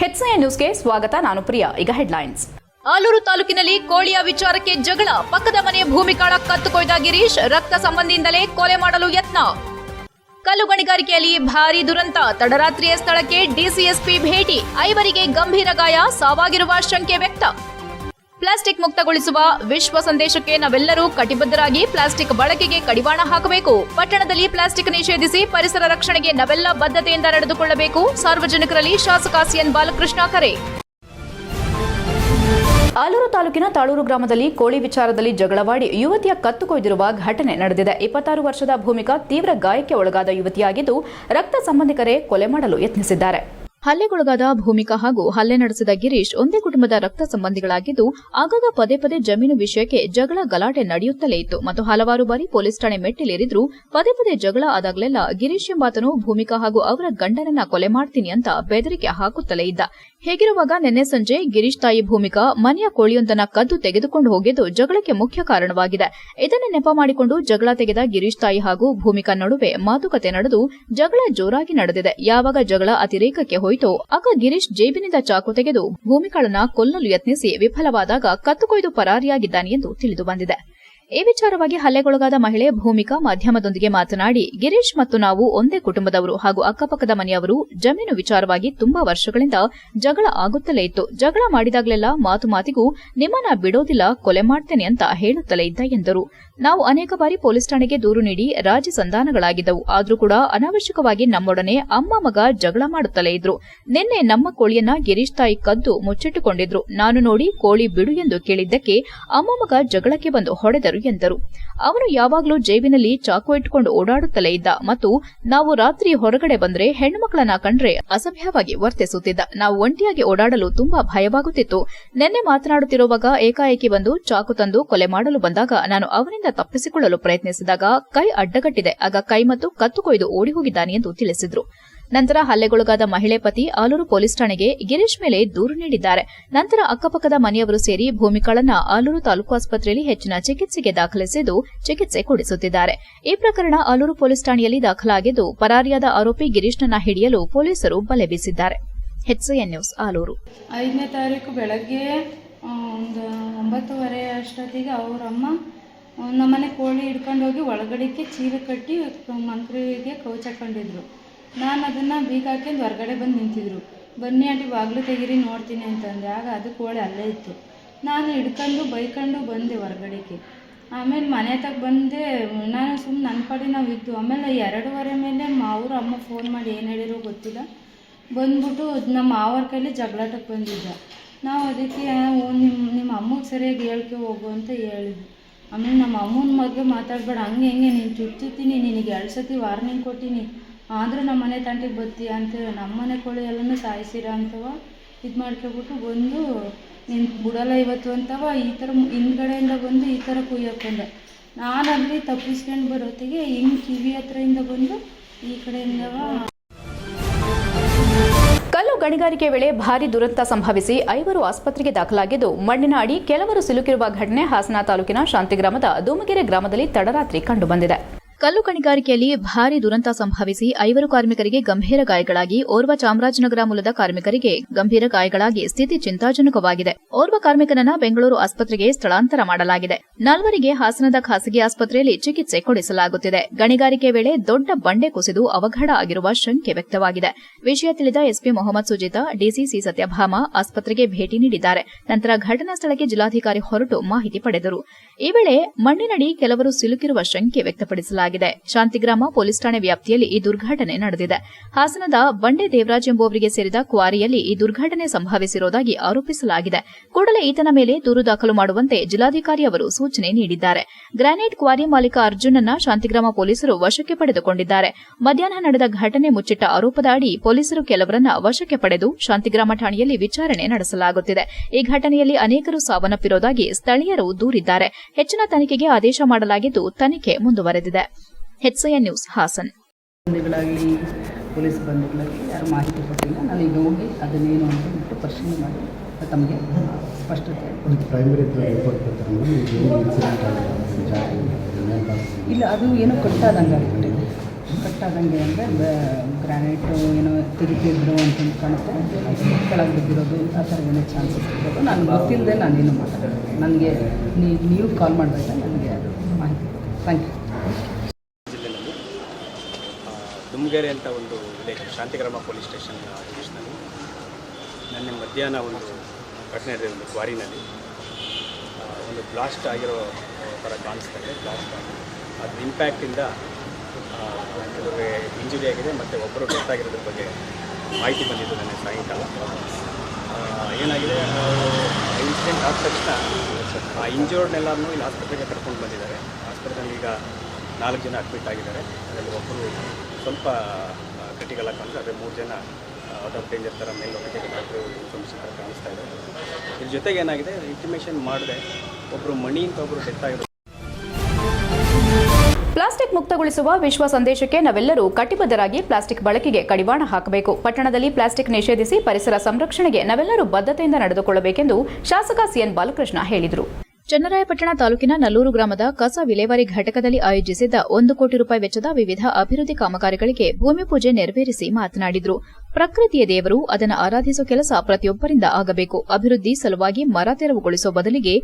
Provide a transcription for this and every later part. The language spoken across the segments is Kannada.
ಹೆಚ್ಐ ನ್ಯೂಸ್ಗೆ ಸ್ವಾಗತ, ನಾನು ಪ್ರಿಯಾ. ಈಗ ಹೆಡ್ಲೈನ್ಸ್ ಆಲೂರು ತಾಲೂಕಿನಲ್ಲಿ ಕೋಳಿಯ ವಿಚಾರಕ್ಕೆ ಜಗಳ. ಪಕ್ಕದ ಮನೆಯ ಭೂಮಿಕಾಳ ಕತ್ತು ಕೊಯ್ದ ಗಿರೀಶ್, ರಕ್ತ ಸಂಬಂಧಿಯಿಂದಲೇ ಕೊಲೆ ಮಾಡಲು ಯತ್ನ. ಕಲ್ಲು ಗಣಿಗಾರಿಕೆಯಲ್ಲಿ ಭಾರೀ ದುರಂತ. ತಡರಾತ್ರಿಯ ಸ್ಥಳಕ್ಕೆ ಡಿಸಿಎಸ್ಪಿ ಭೇಟಿ. ಐವರಿಗೆ ಗಂಭೀರ ಗಾಯ. ಸಾವಾಗಿರುವ ಶಂಕೆ ವ್ಯಕ್ತ. ಪ್ಲಾಸ್ಟಿಕ್ ಮುಕ್ತಗೊಳಿಸುವ ವಿಶ್ವ ಸಂದೇಶಕ್ಕೆ ನಾವೆಲ್ಲರೂ ಕಟಿಬದ್ಧರಾಗಿ ಪ್ಲಾಸ್ಟಿಕ್ ಬಳಕೆಗೆ ಕಡಿವಾಣ ಹಾಕಬೇಕು. ಪಟ್ಟಣದಲ್ಲಿ ಪ್ಲಾಸ್ಟಿಕ್ ನಿಷೇಧಿಸಿ ಪರಿಸರ ರಕ್ಷಣೆಗೆ ನಾವೆಲ್ಲ ಬದ್ಧತೆಯಿಂದ ನಡೆದುಕೊಳ್ಳಬೇಕು. ಸಾರ್ವಜನಿಕರಲ್ಲಿ ಶಾಸಕ ಸಿಎನ್ ಬಾಲಕೃಷ್ಣ ಕರೆ. ಆಲೂರು ತಾಲೂಕಿನ ತಾಳೂರು ಗ್ರಾಮದಲ್ಲಿ ಕೋಳಿ ವಿಚಾರದಲ್ಲಿ ಜಗಳವಾಡಿ ಯುವತಿಯ ಕತ್ತು ಕೊಯ್ದಿರುವ ಘಟನೆ ನಡೆದಿದೆ. ಇಪ್ಪತ್ತಾರು ವರ್ಷದ ಭೂಮಿಕಾ ತೀವ್ರ ಗಾಯಕ್ಕೆ ಒಳಗಾದ ಯುವತಿಯಾಗಿದ್ದು ರಕ್ತ ಸಂಬಂಧಿಕರೇ ಕೊಲೆ ಮಾಡಲು ಯತ್ನಿಸಿದ್ದಾರೆ. ಹಲ್ಲೆಗೊಳಗಾದ ಭೂಮಿಕಾ ಹಾಗೂ ಹಲ್ಲೆ ನಡೆಸಿದ ಗಿರೀಶ್ ಒಂದೇ ಕುಟುಂಬದ ರಕ್ತ ಸಂಬಂಧಿಗಳಾಗಿದ್ದು, ಆಗಾಗ ಪದೇ ಪದೇ ಜಮೀನು ವಿಷಯಕ್ಕೆ ಜಗಳ ಗಲಾಟೆ ನಡೆಯುತ್ತಲೇ ಇತ್ತು. ಮತ್ತು ಹಲವಾರು ಬಾರಿ ಪೊಲೀಸ್ ಠಾಣೆ ಮೆಟ್ಟಿಲೇರಿದ್ರು, ಪದೇ ಪದೇ ಜಗಳ ಆದಾಗಲೆಲ್ಲ ಗಿರೀಶ್ ಎಂಬಾತನು ಭೂಮಿಕಾ ಹಾಗೂ ಅವರ ಗಂಡನನ್ನ ಕೊಲೆ ಮಾಡ್ತೀನಿ ಅಂತ ಬೆದರಿಕೆ ಹಾಕುತ್ತಲೇ ಇದ್ದ. ಹೇಗಿರುವಾಗ ನಿನ್ನೆ ಸಂಜೆ ಗಿರೀಶ್ ತಾಯಿ ಭೂಮಿಕಾ ಮನೆಯ ಕೋಳಿಯೊಂದನ್ನ ಕದ್ದು ತೆಗೆದುಕೊಂಡು ಹೋಗಿದ್ದು ಜಗಳಕ್ಕೆ ಮುಖ್ಯ ಕಾರಣವಾಗಿದೆ. ಇದನ್ನು ನೆಪ ಮಾಡಿಕೊಂಡು ಜಗಳ ತೆಗೆದ ಗಿರೀಶ್ ತಾಯಿ ಹಾಗೂ ಭೂಮಿಕಾ ನಡುವೆ ಮಾತುಕತೆ ನಡೆದು ಜಗಳ ಜೋರಾಗಿ ನಡೆದಿದೆ. ಯಾವಾಗ ಜಗಳ ಅತಿರೇಕಕ್ಕೆ ಹೋಯಿತೋ ಆಗ ಗಿರೀಶ್ ಜೇಬಿನಿಂದ ಚಾಕು ತೆಗೆದು ಭೂಮಿಕಾಳನ್ನ ಕೊಲ್ಲಲು ಯತ್ನಿಸಿ ವಿಫಲವಾದಾಗ ಕತ್ತು ಕೊಯ್ದು ಪರಾರಿಯಾಗಿದ್ದಾನೆ ಎಂದು ತಿಳಿದು ಬಂದಿದೆ. ಈ ವಿಚಾರವಾಗಿ ಹಲ್ಲೆಗೊಳಗಾದ ಮಹಿಳೆ ಭೂಮಿಕಾ ಮಾಧ್ಯಮದೊಂದಿಗೆ ಮಾತನಾಡಿ, ಗಿರೀಶ್ ಮತ್ತು ನಾವು ಒಂದೇ ಕುಟುಂಬದವರು ಹಾಗೂ ಅಕ್ಕಪಕ್ಕದ ಮನೆಯವರು ಜಮೀನು ವಿಚಾರವಾಗಿ ತುಂಬಾ ವರ್ಷಗಳಿಂದ ಜಗಳ ಆಗುತ್ತಲೇ ಇತ್ತು. ಜಗಳ ಮಾಡಿದಾಗಲೆಲ್ಲ ಮಾತು ಮಾತಿಗೂ ನಿಮ್ಮನ್ನ ಬಿಡೋದಿಲ್ಲ, ಕೊಲೆ ಮಾಡ್ತೇನೆ ಅಂತ ಹೇಳುತ್ತಲೇ ಇದ್ದ ಎಂದರು. ನಾವು ಅನೇಕ ಬಾರಿ ಪೊಲೀಸ್ ಠಾಣೆಗೆ ದೂರು ನೀಡಿ ರಾಜಿ ಸಂಧಾನಗಳಾಗಿದ್ದವು. ಆದರೂ ಕೂಡ ಅನಾವಶ್ಯಕವಾಗಿ ನಮ್ಮೊಡನೆ ಅಮ್ಮ ಮಗ ಜಗಳ ಮಾಡುತ್ತಲೇ ಇದ್ರು. ನಿನ್ನೆ ನಮ್ಮ ಕೋಳಿಯನ್ನ ಗಿರೀಶ್ ತಾಯಿ ಕದ್ದು ಮುಚ್ಚಿಟ್ಟುಕೊಂಡಿದ್ರು. ನಾನು ನೋಡಿ ಕೋಳಿ ಬಿಡು ಎಂದು ಕೇಳಿದ್ದಕ್ಕೆ ಅಮ್ಮ ಮಗ ಜಗಳಕ್ಕೆ ಬಂದು ಹೊಡೆದರು. ಎಂದರು. ಅವನು ಯಾವಾಗಲೂ ಜೇಬಿನಲ್ಲಿ ಚಾಕು ಇಟ್ಟುಕೊಂಡು ಓಡಾಡುತ್ತಲೇ ಇದ್ದ ಮತ್ತು ನಾವು ರಾತ್ರಿ ಹೊರಗಡೆ ಬಂದ್ರೆ ಹೆಣ್ಣುಮಕ್ಕಳನ್ನ ಕಂಡ್ರೆ ಅಸಭ್ಯವಾಗಿ ವರ್ತಿಸುತ್ತಿದ್ದ. ನಾವು ಒಂಟಿಯಾಗಿ ಓಡಾಡಲು ತುಂಬಾ ಭಯವಾಗುತ್ತಿತ್ತು. ನಿನ್ನೆ ಮಾತನಾಡುತ್ತಿರುವಾಗ ಏಕಾಏಕಿ ಬಂದು ಚಾಕು ತಂದು ಕೊಲೆ ಮಾಡಲು ಬಂದಾಗ ನಾನು ಅವನಿಂದ ತಪ್ಪಿಸಿಕೊಳ್ಳಲು ಪ್ರಯತ್ನಿಸಿದಾಗ ಕೈ ಅಡ್ಡಗಟ್ಟಿದೆ. ಆಗ ಕೈ ಮತ್ತು ಕತ್ತು ಕೊಯ್ದು ಓಡಿ ಹೋಗಿದ್ದಾನೆ ಎಂದು ತಿಳಿಸಿದ್ರು. ನಂತರ ಹಲ್ಲೆಗೊಳಗಾದ ಮಹಿಳೆ ಪತಿ ಆಲೂರು ಪೊಲೀಸ್ ಠಾಣೆಗೆ ಗಿರೀಶ್ ಮೇಲೆ ದೂರು ನೀಡಿದ್ದಾರೆ. ನಂತರ ಅಕ್ಕಪಕ್ಕದ ಮನೆಯವರು ಸೇರಿ ಭೂಮಿಕಾಳನ್ನ ಆಲೂರು ತಾಲೂಕು ಆಸ್ಪತ್ರೆಯಲ್ಲಿ ಹೆಚ್ಚಿನ ಚಿಕಿತ್ಸೆಗೆ ದಾಖಲಿಸಿದ್ದು ಚಿಕಿತ್ಸೆ ಕೊಡಿಸುತ್ತಿದ್ದಾರೆ. ಈ ಪ್ರಕರಣ ಆಲೂರು ಪೊಲೀಸ್ ಠಾಣೆಯಲ್ಲಿ ದಾಖಲಾಗಿದ್ದು, ಪರಾರಿಯಾದ ಆರೋಪಿ ಗಿರೀಶ್ನನ್ನ ಹಿಡಿಯಲು ಪೊಲೀಸರು ಬಲೆ ಬೀಸಿದ್ದಾರೆ. ನ್ಯೂಸ್ ಆಲೂರು. ಐದನೇ ತಾರೀಕು ಬೆಳಗ್ಗೆ ಒಂದು ಒಂಬತ್ತುವರೆ ಅಷ್ಟೊತ್ತಿಗೆ ಅವರಮ್ಮ ನಮ್ಮನೆ ಕೋಳಿ ಹಿಡ್ಕೊಂಡು ಹೋಗಿ ಒಳಗಡೆಗೆ ಚೀಲ ಕಟ್ಟಿ ಮಂತ್ರಿಗೆ ಕೌಚಕೊಂಡಿದ್ರು ನಾನು ಅದನ್ನು ಬೀಗ ಹಾಕ್ಯಂಡು ಹೊರಗಡೆ ಬಂದು ನಿಂತಿದ್ರು. ಬನ್ನಿ ಆಂಟಿ ಬಾಗಿಲು ತೆಗೀರಿ ನೋಡ್ತೀನಿ ಅಂತಂದೆ. ಆಗ ಅದು ಕೋಳಿ ಅಲ್ಲೇ ಇತ್ತು. ನಾನು ಹಿಡ್ಕೊಂಡು ಬೈಕೊಂಡು ಬಂದೆ ಹೊರಗಡೆಗೆ. ಆಮೇಲೆ ಮನೆ ತಗ ಬಂದೆ. ನಾನು ಸುಮ್ಮನೆ ನನ್ನ ಪಾಡಿ ನಾವು ಇದ್ದು. ಆಮೇಲೆ ಎರಡೂವರೆ ಮೇಲೆ ಮಾವ್ರ ಅಮ್ಮ ಫೋನ್ ಮಾಡಿ ಏನು ಹೇಳಿರೋ ಗೊತ್ತಿಲ್ಲ. ಬಂದ್ಬಿಟ್ಟು ನಮ್ಮ ಮಾವರ ಕೈಲಿ ಜಗಳಾಟಕ್ಕೆ ಬಂದಿದ್ದ. ನಾವು ಅದಕ್ಕೆ ನಿಮ್ಮ ನಿಮ್ಮ ಅಮ್ಮಗೆ ಸರಿಯಾಗಿ ಹೇಳ್ಕೆ ಹೋಗು ಅಂತ ಹೇಳಿದ್ವಿ. ಆಮೇಲೆ ನಮ್ಮ ಅಮ್ಮನ ಮದುವೆ ಮಾತಾಡಬೇಡ. ಹಂಗೆ ಹೆಂಗೆ ನೀನು ಚುಚ್ಚುತ್ತೀನಿ ನಿನಗೆ ಎರಡು ಸತಿ ವಾರ್ನಿಂಗ್ ಕೊಟ್ಟಿನಿ. ಆದರೂ ನಮ್ಮ ಮನೆ ತಂಟಿಗೆ ಬತ್ತೀಯ ಅಂತೇಳಿ ನಮ್ಮ ಮನೆ ಕೋಳಿ ಎಲ್ಲನೂ ಸಾಯಿಸಿರ ಅಂತವ ಇದು ಮಾಡ್ಕೊಬಿಟ್ಟು ಬಂದು ನೀನು ಬಿಡಲ್ಲ ಇವತ್ತು ಅಂತವ, ಈ ಥರ ಹಿಂದ್ಗಡೆಯಿಂದ ಬಂದು ಈ ಥರ ಕುಯ್ಯಕೊಂಡೆ ನಾನು ಅಲ್ಲಿ ತಪ್ಪಿಸ್ಕೊಂಡು ಬರೋತ್ತಿಗೆ ಹಿಂಗೆ ಕಿವಿ ಹತ್ರದಿಂದ ಬಂದು ಈ ಕಡೆಯಿಂದವ ಕಲ್ಲು ಗಣಿಗಾರಿಕೆ ವೇಳೆ ಭಾರಿ ದುರಂತ ಸಂಭವಿಸಿ ಐವರು ಆಸ್ಪತ್ರೆಗೆ ದಾಖಲಾಗಿದ್ದು, ಮಣ್ಣಿನ ಅಡಿ ಕೆಲವರು ಸಿಲುಕಿರುವ ಘಟನೆ ಹಾಸನ ತಾಲೂಕಿನ ಶಾಂತಿಗ್ರಾಮದ ಧೂಮಗೆರೆ ಗ್ರಾಮದಲ್ಲಿ ತಡರಾತ್ರಿ ಕಂಡುಬಂದಿದೆ. ಕಲ್ಲು ಗಣಿಗಾರಿಕೆಯಲ್ಲಿ ಭಾರಿ ದುರಂತ ಸಂಭವಿಸಿ ಐವರು ಕಾರ್ಮಿಕರಿಗೆ ಗಂಭೀರ ಗಾಯಗಳಾಗಿ ಓರ್ವ ಚಾಮರಾಜನಗರ ಮೂಲದ ಕಾರ್ಮಿಕರಿಗೆ ಗಂಭೀರ ಗಾಯಗಳಾಗಿ ಸ್ಥಿತಿ ಚಿಂತಾಜನಕವಾಗಿದೆ. ಓರ್ವ ಕಾರ್ಮಿಕನನ್ನ ಬೆಂಗಳೂರು ಆಸ್ಪತ್ರೆಗೆ ಸ್ಥಳಾಂತರ ಮಾಡಲಾಗಿದೆ. ನಾಲ್ವರಿಗೆ ಹಾಸನದ ಖಾಸಗಿ ಆಸ್ಪತ್ರೆಯಲ್ಲಿ ಚಿಕಿತ್ಸೆ ಕೊಡಿಸಲಾಗುತ್ತಿದೆ. ಗಣಿಗಾರಿಕೆ ವೇಳೆ ದೊಡ್ಡ ಬಂಡೆ ಕುಸಿದು ಅವಘಡ ಆಗಿರುವ ಶಂಕೆ ವ್ಯಕ್ತವಾಗಿದೆ. ವಿಷಯ ತಿಳಿದ ಎಸ್ಪಿ ಮೊಹಮ್ಮದ್ ಸುಜಿತಾ, ಡಿಸಿಸಿ ಸತ್ಯಭಾಮ ಆಸ್ಪತ್ರೆಗೆ ಭೇಟಿ ನೀಡಿದ್ದಾರೆ. ನಂತರ ಘಟನಾ ಸ್ಥಳಕ್ಕೆ ಜಿಲ್ಲಾಧಿಕಾರಿ ಹೊರಟು ಮಾಹಿತಿ ಪಡೆದರು. ಈ ವೇಳೆ ಮಣ್ಣಿನಡಿ ಕೆಲವರು ಸಿಲುಕಿರುವ ಶಂಕೆ ವ್ಯಕ್ತಪಡಿಸಲಾಗಿದೆ. ಶಾಂತಿಗ್ರಾಮ ಪೊಲೀಸ್ ಠಾಣೆ ವ್ಯಾಪ್ತಿಯಲ್ಲಿ ಈ ದುರ್ಘಟನೆ ನಡೆದಿದೆ. ಹಾಸನದ ಬಂಡೆ ದೇವರಾಜ್ ಎಂಬುವವರಿಗೆ ಸೇರಿದ ಕ್ವಾರಿಯಲ್ಲಿ ಈ ದುರ್ಘಟನೆ ಸಂಭವಿಸಿರುವುದಾಗಿ ಆರೋಪಿಸಲಾಗಿದೆ. ಕೂಡಲೇ ಈತನ ಮೇಲೆ ದೂರು ದಾಖಲು ಮಾಡುವಂತೆ ಜಿಲ್ಲಾಧಿಕಾರಿ ಅವರು ಸೂಚನೆ ನೀಡಿದ್ದಾರೆ. ಗ್ರಾನೈಟ್ ಕ್ವಾರಿ ಮಾಲೀಕ ಅರ್ಜುನನ್ನ ಶಾಂತಿಗ್ರಾಮ ಪೊಲೀಸರು ವಶಕ್ಕೆ ಪಡೆದುಕೊಂಡಿದ್ದಾರೆ. ಮಧ್ಯಾಹ್ನ ನಡೆದ ಘಟನೆ ಮುಚ್ಚಿಟ್ಟ ಆರೋಪದ ಅಡಿ ಪೊಲೀಸರು ಕೆಲವರನ್ನ ವಶಕ್ಕೆ ಪಡೆದು ಶಾಂತಿಗ್ರಾಮ ಠಾಣೆಯಲ್ಲಿ ವಿಚಾರಣೆ ನಡೆಸಲಾಗುತ್ತಿದೆ. ಈ ಘಟನೆಯಲ್ಲಿ ಅನೇಕರು ಸಾವನ್ನಪ್ಪಿರುವುದಾಗಿ ಸ್ಥಳೀಯರು ದೂರಿದ್ದಾರೆ. ಹೆಚ್ಚಿನ ತನಿಖೆಗೆ ಆದೇಶ ಮಾಡಲಾಗಿದ್ದು ತನಿಖೆ ಮುಂದುವರೆದಿದೆ. HCN news Hassan. ಪೊಲೀಸ್ ಬಂದಿಗಳಾಗಲಿ ಯಾರು ಮಾಹಿತಿ ಕೊಟ್ಟಿಲ್ಲ. ನಾನು ಈಗ ಹೋಗಿ ಅದನ್ನೇನು ಅಂತ ಬಿಟ್ಟು ಪರಿಶೀಲನೆ ಮಾಡಿ ತಮಗೆ ಸ್ಪಷ್ಟತೆ ಇಲ್ಲ ಅದು ಏನೋ ಕಟ್ಟಾದಂಗೆ ಆಗಿಬಿಟ್ಟಿದೆ. ಕಟ್ಟಾದಂಗೆ ಅಂದರೆ ಗ್ರಾನೈಟು ಏನೋ ತೆಗಿತಿದ್ರು ಅಂತ ಕಾಣುತ್ತೆ. ಕೆಳಗೆ ಬಿದ್ದಿರೋದು ಆ ಥರ ಏನೋ ಚಾನ್ಸಸ್ ಇರ್ಬೋದು. ನಾನು ಗೊತ್ತಿಲ್ಲದೆ ನಾನೇನು ಮಾತಾಡೋದು. ನನಗೆ ನೀವು ಕಾಲ್ ಮಾಡಿದಾಗ ನನಗೆ ಅದು ಮಾಹಿತಿ ಥ್ಯಾಂಕ್ ಯು ಜಿಲ್ಲೆಯಲ್ಲಿ ಆ, ದುಮ್ಗೆರೆ ಅಂತ ಒಂದು ವಿಲೇಜ್ ಶಾಂತಿಗ್ರಾಮ ಪೊಲೀಸ್ ಸ್ಟೇಷನ್ ಡಿವಿಷನಲ್ಲಿ ನಿನ್ನೆ ಮಧ್ಯಾಹ್ನ ಒಂದು ಘಟನೆ ಇದೆ ಒಂದು ಕ್ವಾರಿನಲ್ಲಿ ಒಂದು ಬ್ಲಾಸ್ಟ್ ಆಗಿರೋ ಥರ ಕಾಣಿಸ್ತಾ ಇದೆ ಬ್ಲಾಸ್ಟ್ ಆಗಿ. ಅದ್ರ ಇಂಪ್ಯಾಕ್ಟಿಂದ ಕೆಲವರಿಗೆ ಇಂಜುರಿ ಆಗಿದೆ, ಮತ್ತು ಒಬ್ಬರು ಗೊತ್ತಾಗಿರೋದ್ರ ಬಗ್ಗೆ ಮಾಹಿತಿ ಬಂದಿದ್ದು ನನಗೆ ಸಾಯಂಕಾಲ. ಏನಾಗಿದೆ ಇನ್ಸಿಡೆಂಟ್ ಆದ ತಕ್ಷಣ, ಆ ಇಂಜೋರ್ಡ್ನೆಲ್ಲರನ್ನೂ ಇಲ್ಲಿ ಆಸ್ಪತ್ರೆಗೆ ಕರ್ಕೊಂಡು ಬಂದಿದ್ದಾರೆ. ಆಸ್ಪತ್ರೆಯಲ್ಲಿ ಈಗ ನಾಲ್ಕು ಜನ ಅಡ್ಮಿಟ್ ಆಗಿದ್ದಾರೆ. ಅದರಲ್ಲಿ ಒಬ್ಬರು ಸ್ವಲ್ಪ ಕ್ರಿಟಿಕಲ್ ಆಗಿ ಕಾಣಿಸ್ತಾರೆ ಅದೇ ಮೂರು ಜನ ಔಟ್ ಆಫ್ ಡೇಂಜರ್ ಥರ ಮೇಲೆ ಹೋಗಿ ಡಾಕ್ಟ್ರು ಇನ್ಫಾರ್ಮೇಷನ್ ಥರ ಕಾಣಿಸ್ತಾ ಇದೆ. ಇದ್ರ ಜೊತೆಗೆ ಏನಾಗಿದೆ ಇಂಟಿಮೇಷನ್ ಮಾಡಿದೆ. ಒಬ್ಬರು ಮಣಿ ಅಂತ ಒಬ್ಬರು ಡೆತ್ ಆಗಿರೋ ಪ್ಲಾಸ್ಟಿಕ್ ಮುಕ್ತಗೊಳಿಸುವ ವಿಶ್ವ ಸಂದೇಶಕ್ಕೆ ನಾವೆಲ್ಲರೂ ಕಟಿಬದ್ಧರಾಗಿ ಪ್ಲಾಸ್ಟಿಕ್ ಬಳಕೆಗೆ ಕಡಿವಾಣ ಹಾಕಬೇಕು. ಪಟ್ಟಣದಲ್ಲಿ ಪ್ಲಾಸ್ಟಿಕ್ ನಿಷೇಧಿಸಿ ಪರಿಸರ ಸಂರಕ್ಷಣೆಗೆ ನಾವೆಲ್ಲರೂ ಬದ್ಧತೆಯಿಂದ ನಡೆದುಕೊಳ್ಳಬೇಕೆಂದು ಶಾಸಕ ಸಿಎನ್ ಬಾಲಕೃಷ್ಣ ಹೇಳಿದರು. ಚನ್ನರಾಯಪಟ್ಟಣ ತಾಲೂಕಿನ ನಲ್ಲೂರು ಗ್ರಾಮದ ಕಸ ವಿಲೇವಾರಿ ಘಟಕದಲ್ಲಿ ಆಯೋಜಿಸಿದ್ದ ಒಂದು ಕೋಟಿ ರೂಪಾಯಿ ವೆಚ್ಚದ ವಿವಿಧ ಅಭಿವೃದ್ಧಿ ಕಾಮಗಾರಿಗಳಿಗೆ ಭೂಮಿ ಪೂಜೆ ನೆರವೇರಿಸಿ ಮಾತನಾಡಿದರು. ಪ್ರಕೃತಿಯ ದೇವರು ಅದನ್ನು ಆರಾಧಿಸೋ ಕೆಲಸ ಪ್ರತಿಯೊಬ್ಬರಿಂದ ಆಗಬೇಕು. ಅಭಿವೃದ್ಧಿ ಸಲುವಾಗಿ ಮರ ತೆರವುಗೊಳಿಸುವ ಬದಲಿಗೆ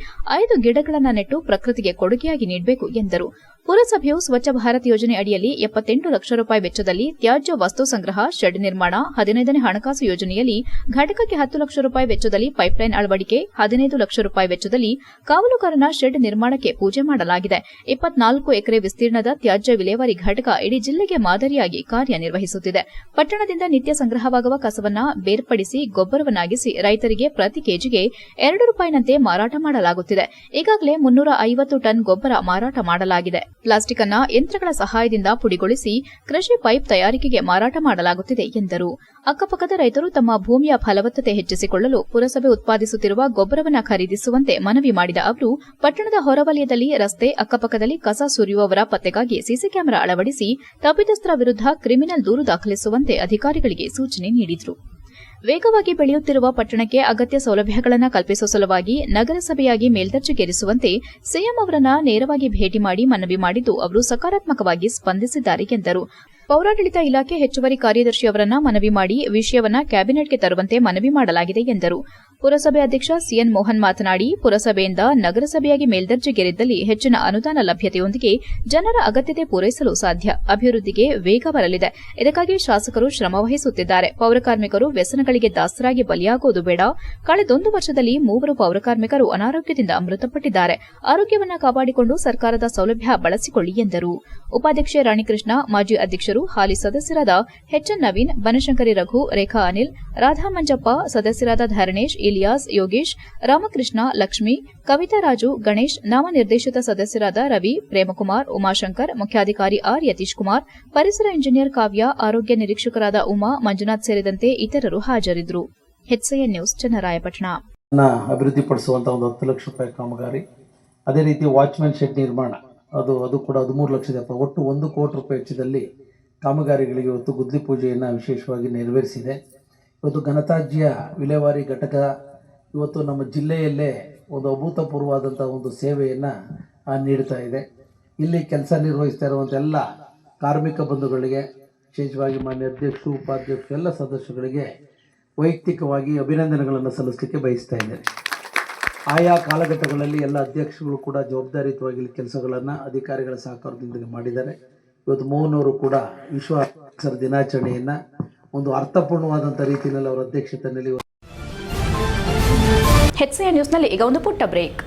ಐದು ಗಿಡಗಳನ್ನು ನೆಟ್ಟು ಪ್ರಕೃತಿಗೆ ಕೊಡುಗೆಯಾಗಿ ನೀಡಬೇಕು ಎಂದರು. ಪುರಸಭೆಯು ಸ್ವಚ್ಛ ಭಾರತ್ ಯೋಜನೆ ಅಡಿಯಲ್ಲಿ ಎಪ್ಪತ್ತೆಂಟು ಲಕ್ಷ ರೂಪಾಯಿ ವೆಚ್ಚದಲ್ಲಿ ತ್ಯಾಜ್ಯ ವಸ್ತು ಸಂಗ್ರಹ, ಶೆಡ್ ನಿರ್ಮಾಣ, ಹದಿನೈದನೇ ಹಣಕಾಸು ಯೋಜನೆಯಲ್ಲಿ ಘಟಕಕ್ಕೆ ಹತ್ತು ಲಕ್ಷ ರೂಪಾಯಿ ವೆಚ್ಚದಲ್ಲಿ ಪೈಪ್ಲೈನ್ ಅಳವಡಿಕೆ, ಹದಿನೈದು ಲಕ್ಷ ರೂಪಾಯಿ ವೆಚ್ಚದಲ್ಲಿ ಕಾವಲುಗಾರನ ಶೆಡ್ ನಿರ್ಮಾಣಕ್ಕೆ ಪೂಜೆ ಮಾಡಲಾಗಿದೆ. ಇಪ್ಪತ್ನಾಲ್ಕು ಎಕರೆ ವಿಸ್ತೀರ್ಣದ ತ್ಯಾಜ್ಯ ವಿಲೇವಾರಿ ಘಟಕ ಇಡೀ ಜಿಲ್ಲೆಗೆ ಮಾದರಿಯಾಗಿ ಕಾರ್ಯನಿರ್ವಹಿಸುತ್ತಿದೆ. ಪಟ್ಟಣದಿಂದ ನಿತ್ಯ ಸಂಗ್ರಹವಾಗುವ ಕಸವನ್ನ ಬೇರ್ಪಡಿಸಿ ಗೊಬ್ಬರವನ್ನಾಗಿಸಿ ರೈತರಿಗೆ ಪ್ರತಿ ಕೆಜಿಗೆ ಎರಡು ರೂಪಾಯಿನಂತೆ ಮಾರಾಟ ಮಾಡಲಾಗುತ್ತಿದೆ. ಈಗಾಗಲೇ ಮುನ್ನೂರ ಐವತ್ತು ಟನ್ ಗೊಬ್ಬರ ಮಾರಾಟ ಮಾಡಲಾಗಿದೆ. ಪ್ಲಾಸ್ಟಿಕ್ ಅನ್ನ ಯಂತ್ರಗಳ ಸಹಾಯದಿಂದ ಪುಡಿಗೊಳಿಸಿ ಕೃಷಿ ಪೈಪ್ ತಯಾರಿಕೆಗೆ ಮಾರಾಟ ಮಾಡಲಾಗುತ್ತಿದೆ ಎಂದರು. ಅಕ್ಕಪಕ್ಕದ ರೈತರು ತಮ್ಮ ಭೂಮಿಯ ಫಲವತ್ತತೆ ಹೆಚ್ಚಿಸಿಕೊಳ್ಳಲು ಪುರಸಭೆ ಉತ್ಪಾದಿಸುತ್ತಿರುವ ಗೊಬ್ಬರವನ್ನು ಖರೀದಿಸುವಂತೆ ಮನವಿ ಮಾಡಿದ ಅವರು, ಪಟ್ಟಣದ ಹೊರವಲಯದಲ್ಲಿ ರಸ್ತೆ, ಅಕ್ಕಪಕ್ಕದಲ್ಲಿ ಕಸ ಸುರಿಯುವವರ ಪತ್ತೆಗಾಗಿ ಸಿಸಿ ಕ್ಯಾಮೆರಾ ಅಳವಡಿಸಿ ತಪ್ಪಿತಸ್ಥರ ವಿರುದ್ಧ ಕ್ರಿಮಿನಲ್ ದೂರು ದಾಖಲಿಸುವಂತೆ ಅಧಿಕಾರಿಗಳಿಗೆ ಸೂಚನೆ ನೀಡಿದರು. ವೇಗವಾಗಿ ಬೆಳೆಯುತ್ತಿರುವ ಪಟ್ಟಣಕ್ಕೆ ಅಗತ್ಯ ಸೌಲಭ್ಯಗಳನ್ನು ಕಲ್ಪಿಸುವ ಸಲುವಾಗಿ ನಗರಸಭೆಯಾಗಿ ಮೇಲ್ದರ್ಜೆಗೇರಿಸುವಂತೆ ಸಿಎಂ ಅವರನ್ನ ನೇರವಾಗಿ ಭೇಟಿ ಮಾಡಿ ಮನವಿ ಮಾಡಿದ್ದು ಅವರು ಸಕಾರಾತ್ಮಕವಾಗಿ ಸ್ಪಂದಿಸಿದ್ದಾರೆ ಎಂದರು. ಪೌರಾಡಳಿತ ಇಲಾಖೆ ಹೆಚ್ಚುವರಿ ಕಾರ್ಯದರ್ಶಿಯವರನ್ನ ಮನವಿ ಮಾಡಿ ವಿಷಯವನ್ನ ಕ್ಯಾಬಿನೆಟ್ಗೆ ತರುವಂತೆ ಮನವಿ ಮಾಡಲಾಗಿದೆ ಎಂದರು. ಪುರಸಭೆ ಅಧ್ಯಕ್ಷ ಸಿಎನ್ ಮೋಹನ್ ಮಾತನಾಡಿ, ಪುರಸಭೆಯಿಂದ ನಗರಸಭೆಯಾಗಿ ಮೇಲ್ದರ್ಜೆಗೇರಿದ್ದಲ್ಲಿ ಹೆಚ್ಚಿನ ಅನುದಾನ ಲಭ್ಯತೆಯೊಂದಿಗೆ ಜನರ ಅಗತ್ಯತೆ ಪೂರೈಸಲು ಸಾಧ್ಯ. ಅಭಿವೃದ್ಧಿಗೆ ವೇಗ ಬರಲಿದೆ. ಇದಕ್ಕಾಗಿ ಶಾಸಕರು ಶ್ರಮವಹಿಸುತ್ತಿದ್ದಾರೆ ಪೌರಕಾರ್ಮಿಕರು ವ್ಯಸನಗಳಿಗೆ ದಾಸರಾಗಿ ಬಲಿಯಾಗುವುದು ಬೇಡ. ಕಳೆದೊಂದು ವರ್ಷದಲ್ಲಿ ಮೂವರು ಪೌರಕಾರ್ಮಿಕರು ಅನಾರೋಗ್ಯದಿಂದ ಮೃತಪಟ್ಟಿದ್ದಾರೆ. ಆರೋಗ್ಯವನ್ನು ಕಾಪಾಡಿಕೊಂಡು ಸರ್ಕಾರದ ಸೌಲಭ್ಯ ಬಳಸಿಕೊಳ್ಳಿ ಎಂದರು. ಉಪಾಧ್ಯಕ್ಷೆ ರಾಣಿಕೃಷ್ಣ, ಮಾಜಿ ಅಧ್ಯಕ್ಷರು, ಹಾಲಿ ಸದಸ್ಯರಾದ ಎಚ್ಎನ್ ನವೀನ್, ಬನಶಂಕರಿ ರಘು, ರೇಖಾ ಅನಿಲ್ ರಾಧಾ ಮಂಜಪ್ಪ ಸದಸ್ಯರಾದ ಧರಣೇಶ್ ಇಲಿಯಾಸ್, ಯೋಗೇಶ್, ರಾಮಕೃಷ್ಣ, ಲಕ್ಷ್ಮಿ, ಕವಿತಾ ರಾಜು, ಗಣೇಶ್, ನಾಮನಿರ್ದೇಶಿತ ಸದಸ್ಯರಾದ ರವಿ, ಪ್ರೇಮಕುಮಾರ್, ಉಮಾಶಂಕರ್, ಮುಖ್ಯಾಧಿಕಾರಿ ಆರ್ ಯತೀಶ್ ಕುಮಾರ್, ಪರಿಸರ ಇಂಜಿನಿಯರ್ ಕಾವ್ಯ, ಆರೋಗ್ಯ ನಿರೀಕ್ಷಕರಾದ ಉಮಾ, ಮಂಜುನಾಥ್ ಸೇರಿದಂತೆ ಇತರರು ಹಾಜರಿದ್ದರು. ನ್ಯೂಸ್, ಚನ್ನರಾಯಪಟ್ಟಣ. ನ ಅಭಿವೃದ್ಧಿಪಡಿಸುವಂಥ ಒಂದು ಹತ್ತು ಲಕ್ಷ ರೂಪಾಯಿ ಕಾಮಗಾರಿ. ಅದೇ ರೀತಿ ವಾಚ್ಮ್ಯಾನ್ ಶೆಡ್ ನಿರ್ಮಾಣ. ಅದು ಅದು ಕೂಡ ಹದಿಮೂರು ಲಕ್ಷದ ಒಟ್ಟು ಒಂದು ಕೋಟಿ ರೂಪಾಯಿ ವೆಚ್ಚದಲ್ಲಿ ಕಾಮಗಾರಿಗಳಿಗೆ ಇವತ್ತು ಗುದ್ದಲಿ ಪೂಜೆಯನ್ನು ವಿಶೇಷವಾಗಿ ನೆರವೇರಿಸಿದೆ. ಇವತ್ತು ಘನತಾಜ್ಯ ವಿಲೇವಾರಿ ಘಟಕ ಇವತ್ತು ನಮ್ಮ ಜಿಲ್ಲೆಯಲ್ಲೇ ಒಂದು ಅಭೂತಪೂರ್ವವಾದಂಥ ಒಂದು ಸೇವೆಯನ್ನು ನೀಡ್ತಾ ಇದೆ. ಇಲ್ಲಿ ಕೆಲಸ ನಿರ್ವಹಿಸ್ತಾ ಇರುವಂಥ ಎಲ್ಲ ಕಾರ್ಮಿಕ ಬಂಧುಗಳಿಗೆ, ವಿಶೇಷವಾಗಿ ಮಾನ್ಯ ಅಧ್ಯಕ್ಷರು, ಉಪಾಧ್ಯಕ್ಷರು, ಎಲ್ಲ ಸದಸ್ಯರುಗಳಿಗೆ ವೈಯಕ್ತಿಕವಾಗಿ ಅಭಿನಂದನೆಗಳನ್ನು ಸಲ್ಲಿಸಲಿಕ್ಕೆ ಬಯಸ್ತಾ ಇದ್ದೇನೆ. ಆಯಾ ಕಾಲಘಟ್ಟಗಳಲ್ಲಿ ಎಲ್ಲ ಅಧ್ಯಕ್ಷಗಳು ಕೂಡ ಜವಾಬ್ದಾರಿಯುತವಾಗಿ ಕೆಲಸಗಳನ್ನು ಅಧಿಕಾರಿಗಳ ಸಹಕಾರದೊಂದಿಗೆ ಮಾಡಿದ್ದಾರೆ. ಇವತ್ತು ಮೋಹನವರು ಕೂಡ ವಿಶ್ವ ದಿನಾಚರಣೆಯನ್ನು ಒಂದು ಅರ್ಥಪೂರ್ಣವಾದಂಥ ರೀತಿಯಲ್ಲಿ ಅವರ ಅಧ್ಯಕ್ಷತೆಯಲ್ಲಿ ಎಚ್ಸಿಎನ್ ನ್ಯೂಸ್ನಲ್ಲಿ ಈಗ ಒಂದು ಪುಟ್ಟ break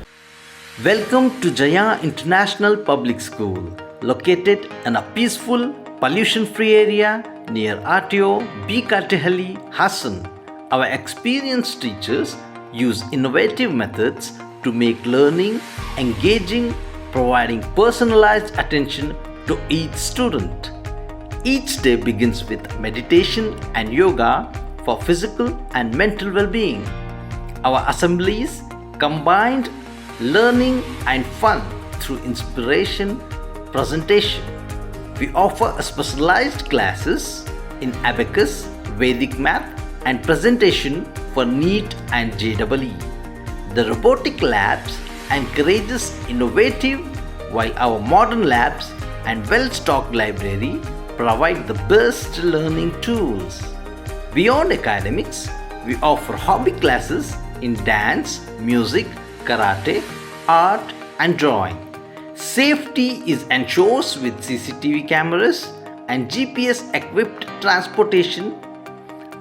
Welcome to Jaya International Public School, located in a peaceful, pollution free area near RTO B. Kartihalli, Hassan. Our experienced teachers use innovative methods to make learning engaging, providing personalized attention to each student. Each day begins with meditation and yoga for physical and mental well being. Our assemblies combined learning and fun through inspiration presentation. We offer specialized classes in abacus, Vedic math, and presentation for NEET and JEE. The robotic labs encourages innovative while our modern labs and well stocked library provide the best learning tools. Beyond academics, we offer hobby classes in dance, music, karate, art, and drawing. Safety is ensured with CCTV cameras and GPS equipped transportation.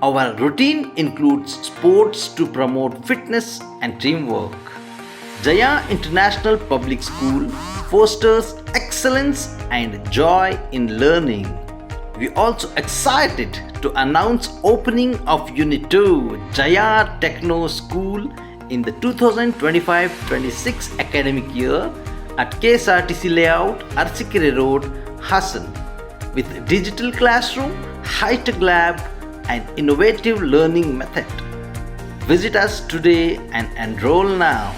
Our routine includes sports to promote fitness and teamwork. Jaya International Public School fosters excellence and joy in learning. We also excited to announce opening of Unit 2 Jaya Techno School in the 2025-26 academic year at KSRTC Layout, Arsikere Road, Hassan, with digital classroom, high-tech lab, and innovative learning method. Visit us today and enroll now.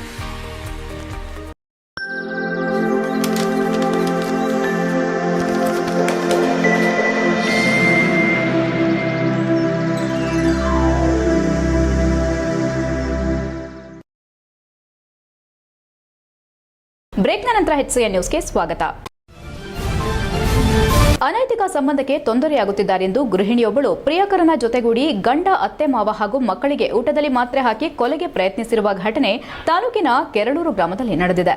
ಬ್ರೇಕ್ನ ನಂತರ ಹೆಚ್ಚಿಗೆ ನ್ಯೂಸ್ಗೆ ಸ್ವಾಗತ. ಅನೈತಿಕ ಸಂಬಂಧಕ್ಕೆ ತೊಂದರೆಯಾಗುತ್ತಿದ್ದಾರೆಂದು ಗೃಹಿಣಿಯೊಬ್ಬಳು ಪ್ರಿಯಕರನ ಜೊತೆಗೂಡಿ ಗಂಡ, ಅತ್ತೆ, ಮಾವ ಹಾಗೂ ಮಕ್ಕಳಿಗೆ ಊಟದಲ್ಲಿ ಮಾತ್ರೆ ಹಾಕಿ ಕೊಲೆಗೆ ಪ್ರಯತ್ನಿಸಿರುವ ಘಟನೆ ತಾಲೂಕಿನ ಕೆರಳೂರು ಗ್ರಾಮದಲ್ಲಿ ನಡೆದಿದೆ.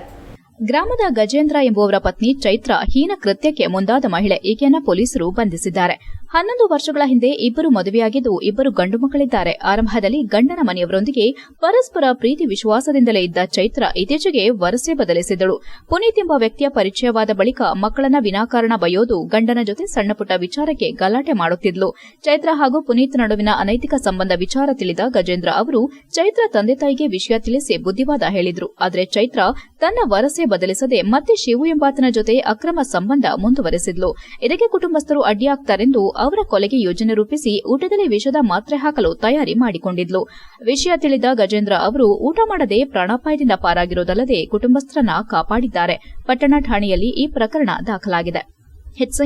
ಗ್ರಾಮದ ಗಜೇಂದ್ರ ಎಂಬುವರ ಪತ್ನಿ ಚೈತ್ರ ಹೀನ ಕೃತ್ಯಕ್ಕೆ ಮುಂದಾದ ಮಹಿಳೆ ಈಕೆಯನ್ನ ಪೊಲೀಸರು ಬಂಧಿಸಿದ್ದಾರೆ. ಹನ್ನೊಂದು ವರ್ಷಗಳ ಹಿಂದೆ ಇಬ್ಬರು ಮದುವೆಯಾಗಿದ್ದು ಇಬ್ಬರು ಗಂಡು ಮಕ್ಕಳಿದ್ದಾರೆ. ಆರಂಭದಲ್ಲಿ ಗಂಡನ ಮನೆಯವರೊಂದಿಗೆ ಪರಸ್ಪರ ಪ್ರೀತಿ ವಿಶ್ವಾಸದಿಂದಲೇ ಇದ್ದ ಚೈತ್ರ ಇತ್ತೀಚೆಗೆ ವರಸೆ ಬದಲಿಸಿದಳು. ಪುನೀತ್ ಎಂಬ ವ್ಯಕ್ತಿಯ ಪರಿಚಯವಾದ ಬಳಿಕ ಮಕ್ಕಳನ್ನ ವಿನಾಕಾರಣ ಬಯೋದು ಗಂಡನ ಜೊತೆ ಸಣ್ಣಪುಟ್ಟ ವಿಚಾರಕ್ಕೆ ಗಲಾಟೆ ಮಾಡುತ್ತಿದ್ಲು. ಚೈತ್ರ ಹಾಗೂ ಪುನೀತ್ ನಡುವಿನ ಅನೈತಿಕ ಸಂಬಂಧ ವಿಚಾರ ತಿಳಿದ ಗಜೇಂದ್ರ ಅವರು, ಚೈತ್ರ ತಂದೆ ತಾಯಿಗೆ ವಿಷಯ ತಿಳಿಸಿ ಬುದ್ಧಿವಾದ ಹೇಳಿದ್ರು. ಆದರೆ ಚೈತ್ರ ತನ್ನ ವರಸೆ ಬದಲಿಸದೆ ಮತ್ತೆ ಶಿವು ಎಂಬಾತನ ಜೊತೆ ಅಕ್ರಮ ಸಂಬಂಧ ಮುಂದುವರೆಸಿದ್ಲು. ಇದಕ್ಕೆ ಕುಟುಂಬಸ್ಥರು ಅಡ್ಡಿಯಾಗ್ತಾರೆಂದು ಅವರ ಕೊಲೆಗೆ ಯೋಜನೆ ರೂಪಿಸಿ ಊಟದಲ್ಲಿ ವಿಷದ ಮಾತ್ರೆ ಹಾಕಲು ತಯಾರಿ ಮಾಡಿಕೊಂಡಿದ್ಲು. ವಿಷಯ ತಿಳಿದ ಗಜೇಂದ್ರ ಅವರು ಊಟ ಮಾಡದೆ ಪ್ರಾಣಾಪಾಯದಿಂದ ಪಾರಾಗಿರುವುದಲ್ಲದೆ ಕುಟುಂಬಸ್ಥರನ್ನ ಕಾಪಾಡಿದ್ದಾರೆ. ಪಟ್ಟಣ ಠಾಣೆಯಲ್ಲಿ ಈ ಪ್ರಕರಣ ದಾಖಲಾಗಿದೆ.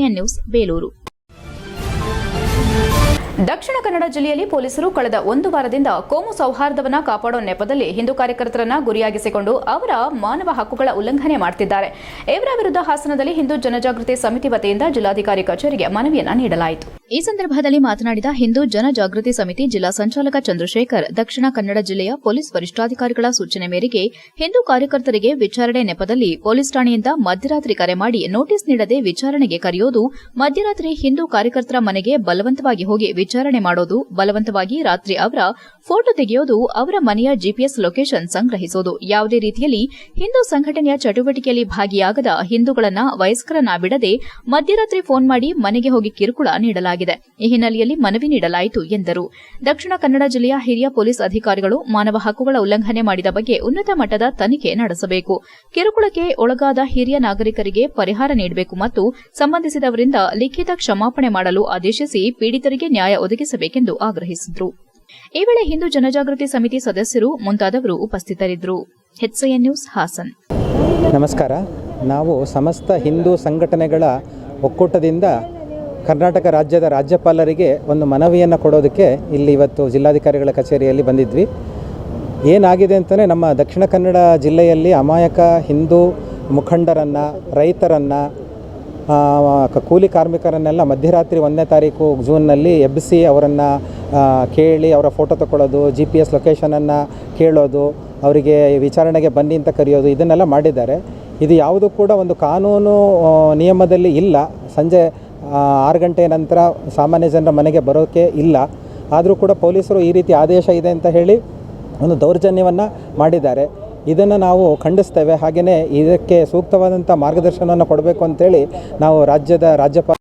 ನ್ಯೂಸ್ ಬೇಲೂರು ದಕ್ಷಿಣ ಕನ್ನಡ ಜಿಲ್ಲೆಯಲ್ಲಿ ಪೊಲೀಸರು ಕಳೆದ ಒಂದು ವಾರದಿಂದ ಕೋಮು ಸೌಹಾರ್ದವನ್ನು ಕಾಪಾಡೋ ನೆಪದಲ್ಲಿ ಹಿಂದೂ ಕಾರ್ಯಕರ್ತರನ್ನ ಗುರಿಯಾಗಿಸಿಕೊಂಡು ಅವರ ಮಾನವ ಹಕ್ಕುಗಳ ಉಲ್ಲಂಘನೆ ಮಾಡುತ್ತಿದ್ದಾರೆ ಇವರ ವಿರುದ್ಧ ಹಾಸನದಲ್ಲಿ ಹಿಂದೂ ಜನಜಾಗೃತಿ ಸಮಿತಿ ವತಿಯಿಂದ ಜಿಲ್ಲಾಧಿಕಾರಿ ಕಚೇರಿಗೆ ಮನವಿಯನ್ನು ನೀಡಲಾಯಿತು. ಈ ಸಂದರ್ಭದಲ್ಲಿ ಮಾತನಾಡಿದ ಹಿಂದೂ ಜನಜಾಗೃತಿ ಸಮಿತಿ ಜಿಲ್ಲಾ ಸಂಚಾಲಕ ಚಂದ್ರಶೇಖರ್, ದಕ್ಷಿಣ ಕನ್ನಡ ಜಿಲ್ಲೆಯ ಪೊಲೀಸ್ ವರಿಷ್ಠಾಧಿಕಾರಿಗಳ ಸೂಚನೆ ಮೇರೆಗೆ ಹಿಂದೂ ಕಾರ್ಯಕರ್ತರಿಗೆ ವಿಚಾರಣೆ ನೆಪದಲ್ಲಿ ಪೊಲೀಸ್ ಠಾಣೆಯಿಂದ ಮಧ್ಯರಾತ್ರಿ ಕರೆ ಮಾಡಿ ನೋಟಿಸ್ ನೀಡದೆ ವಿಚಾರಣೆಗೆ ಕರೆಯೋದು, ಮಧ್ಯರಾತ್ರಿ ಹಿಂದೂ ಕಾರ್ಯಕರ್ತರ ಮನೆಗೆ ಬಲವಂತವಾಗಿ ಹೋಗಿ ವಿಚಾರಣೆ ಮಾಡೋದು, ಬಲವಂತವಾಗಿ ರಾತ್ರಿ ಅವರ ಫೋಟೋ ತೆಗೆಯೋದು, ಅವರ ಮನೆಯ ಜಿಪಿಎಸ್ ಲೊಕೇಶನ್ ಸಂಗ್ರಹಿಸೋದು, ಯಾವುದೇ ರೀತಿಯಲ್ಲಿ ಹಿಂದೂ ಸಂಘಟನೆಯ ಚಟುವಟಿಕೆಯಲ್ಲಿ ಭಾಗಿಯಾಗದ ಹಿಂದೂಗಳನ್ನ ವಯಸ್ಕರನ್ನ ಬಿಡದೆ ಮಧ್ಯರಾತ್ರಿ ಫೋನ್ ಮಾಡಿ ಮನೆಗೆ ಹೋಗಿ ಕಿರುಕುಳ ನೀಡಲಾಗಿದೆ. ಈ ಹಿನ್ನೆಲೆಯಲ್ಲಿ ಮನವಿ ನೀಡಲಾಯಿತು ಎಂದರು. ದಕ್ಷಿಣ ಕನ್ನಡ ಜಿಲ್ಲೆಯ ಹಿರಿಯ ಪೊಲೀಸ್ ಅಧಿಕಾರಿಗಳು ಮಾನವ ಹಕ್ಕುಗಳ ಉಲ್ಲಂಘನೆ ಮಾಡಿದ ಬಗ್ಗೆ ಉನ್ನತ ಮಟ್ಟದ ತನಿಖೆ ನಡೆಸಬೇಕು. ಕಿರುಕುಳಕ್ಕೆ ಒಳಗಾದ ಹಿರಿಯ ನಾಗರಿಕರಿಗೆ ಪರಿಹಾರ ನೀಡಬೇಕು ಮತ್ತು ಸಂಬಂಧಿಸಿದವರಿಂದ ಲಿಖಿತ ಕ್ಷಮಾಪಣೆ ಮಾಡಲು ಆದೇಶಿಸಿ ಪೀಡಿತರಿಗೆ ನ್ಯಾಯ ಒದಗಿಸಬೇಕೆಂದು ಆಗ್ರಹಿಸಿದರು. ಈ ವೇಳೆ ಹಿಂದೂ ಜನಜಾಗೃತಿ ಸಮಿತಿ ಸದಸ್ಯರು ಮುಂತಾದವರು ಉಪಸ್ಥಿತರಿದ್ದರು. ನ್ಯೂಸ್ ಹಾಸನ್. ನಮಸ್ಕಾರ. ನಾವು ಸಮಸ್ತ ಹಿಂದೂ ಸಂಘಟನೆಗಳ ಒಕ್ಕೂಟದಿಂದ ಕರ್ನಾಟಕ ರಾಜ್ಯದ ರಾಜ್ಯಪಾಲರಿಗೆ ಒಂದು ಮನವಿಯನ್ನು ಕೊಡೋದಕ್ಕೆ ಇಲ್ಲಿ ಇವತ್ತು ಜಿಲ್ಲಾಧಿಕಾರಿಗಳ ಕಚೇರಿಯಲ್ಲಿ ಬಂದಿದ್ವಿ. ಏನಾಗಿದೆ ಅಂತಲೇ ನಮ್ಮ ದಕ್ಷಿಣ ಕನ್ನಡ ಜಿಲ್ಲೆಯಲ್ಲಿ ಅಮಾಯಕ ಹಿಂದೂ ಮುಖಂಡರನ್ನು, ರೈತರನ್ನು ಕೂಲಿ ಕಾರ್ಮಿಕರನ್ನೆಲ್ಲ ಮಧ್ಯರಾತ್ರಿ ಒಂದನೇ ತಾರೀಕು ಜೂನ್ನಲ್ಲಿ ಎಬ್ಬಿಸಿ ಅವರನ್ನು ಕೇಳಿ ಅವರ ಫೋಟೋ ತಗೊಳ್ಳೋದು ಜಿ ಪಿ ಎಸ್ ಲೊಕೇಶನನ್ನು ಕೇಳೋದು, ಅವರಿಗೆ ವಿಚಾರಣೆಗೆ ಬನ್ನಿ ಅಂತ ಕರೆಯೋದು, ಇದನ್ನೆಲ್ಲ ಮಾಡಿದ್ದಾರೆ. ಇದು ಯಾವುದು ಕೂಡ ಒಂದು ಕಾನೂನು ನಿಯಮದಲ್ಲಿ ಇಲ್ಲ. ಸಂಜೆ ಆರು ಗಂಟೆ ನಂತರ ಸಾಮಾನ್ಯ ಜನರ ಮನೆಗೆ ಬರೋಕ್ಕೆ ಇಲ್ಲ. ಆದರೂ ಕೂಡ ಪೊಲೀಸರು ಈ ರೀತಿ ಆದೇಶ ಇದೆ ಅಂತ ಹೇಳಿ ಒಂದು ದೌರ್ಜನ್ಯವನ್ನು ಮಾಡಿದ್ದಾರೆ. ಇದನ್ನು ನಾವು ಖಂಡಿಸ್ತೇವೆ. ಹಾಗೆಯೇ ಇದಕ್ಕೆ ಸೂಕ್ತವಾದಂಥ ಮಾರ್ಗದರ್ಶನವನ್ನು ಕೊಡಬೇಕು ಅಂತೇಳಿ ನಾವು ರಾಜ್ಯದ ರಾಜ್ಯಪಾಲ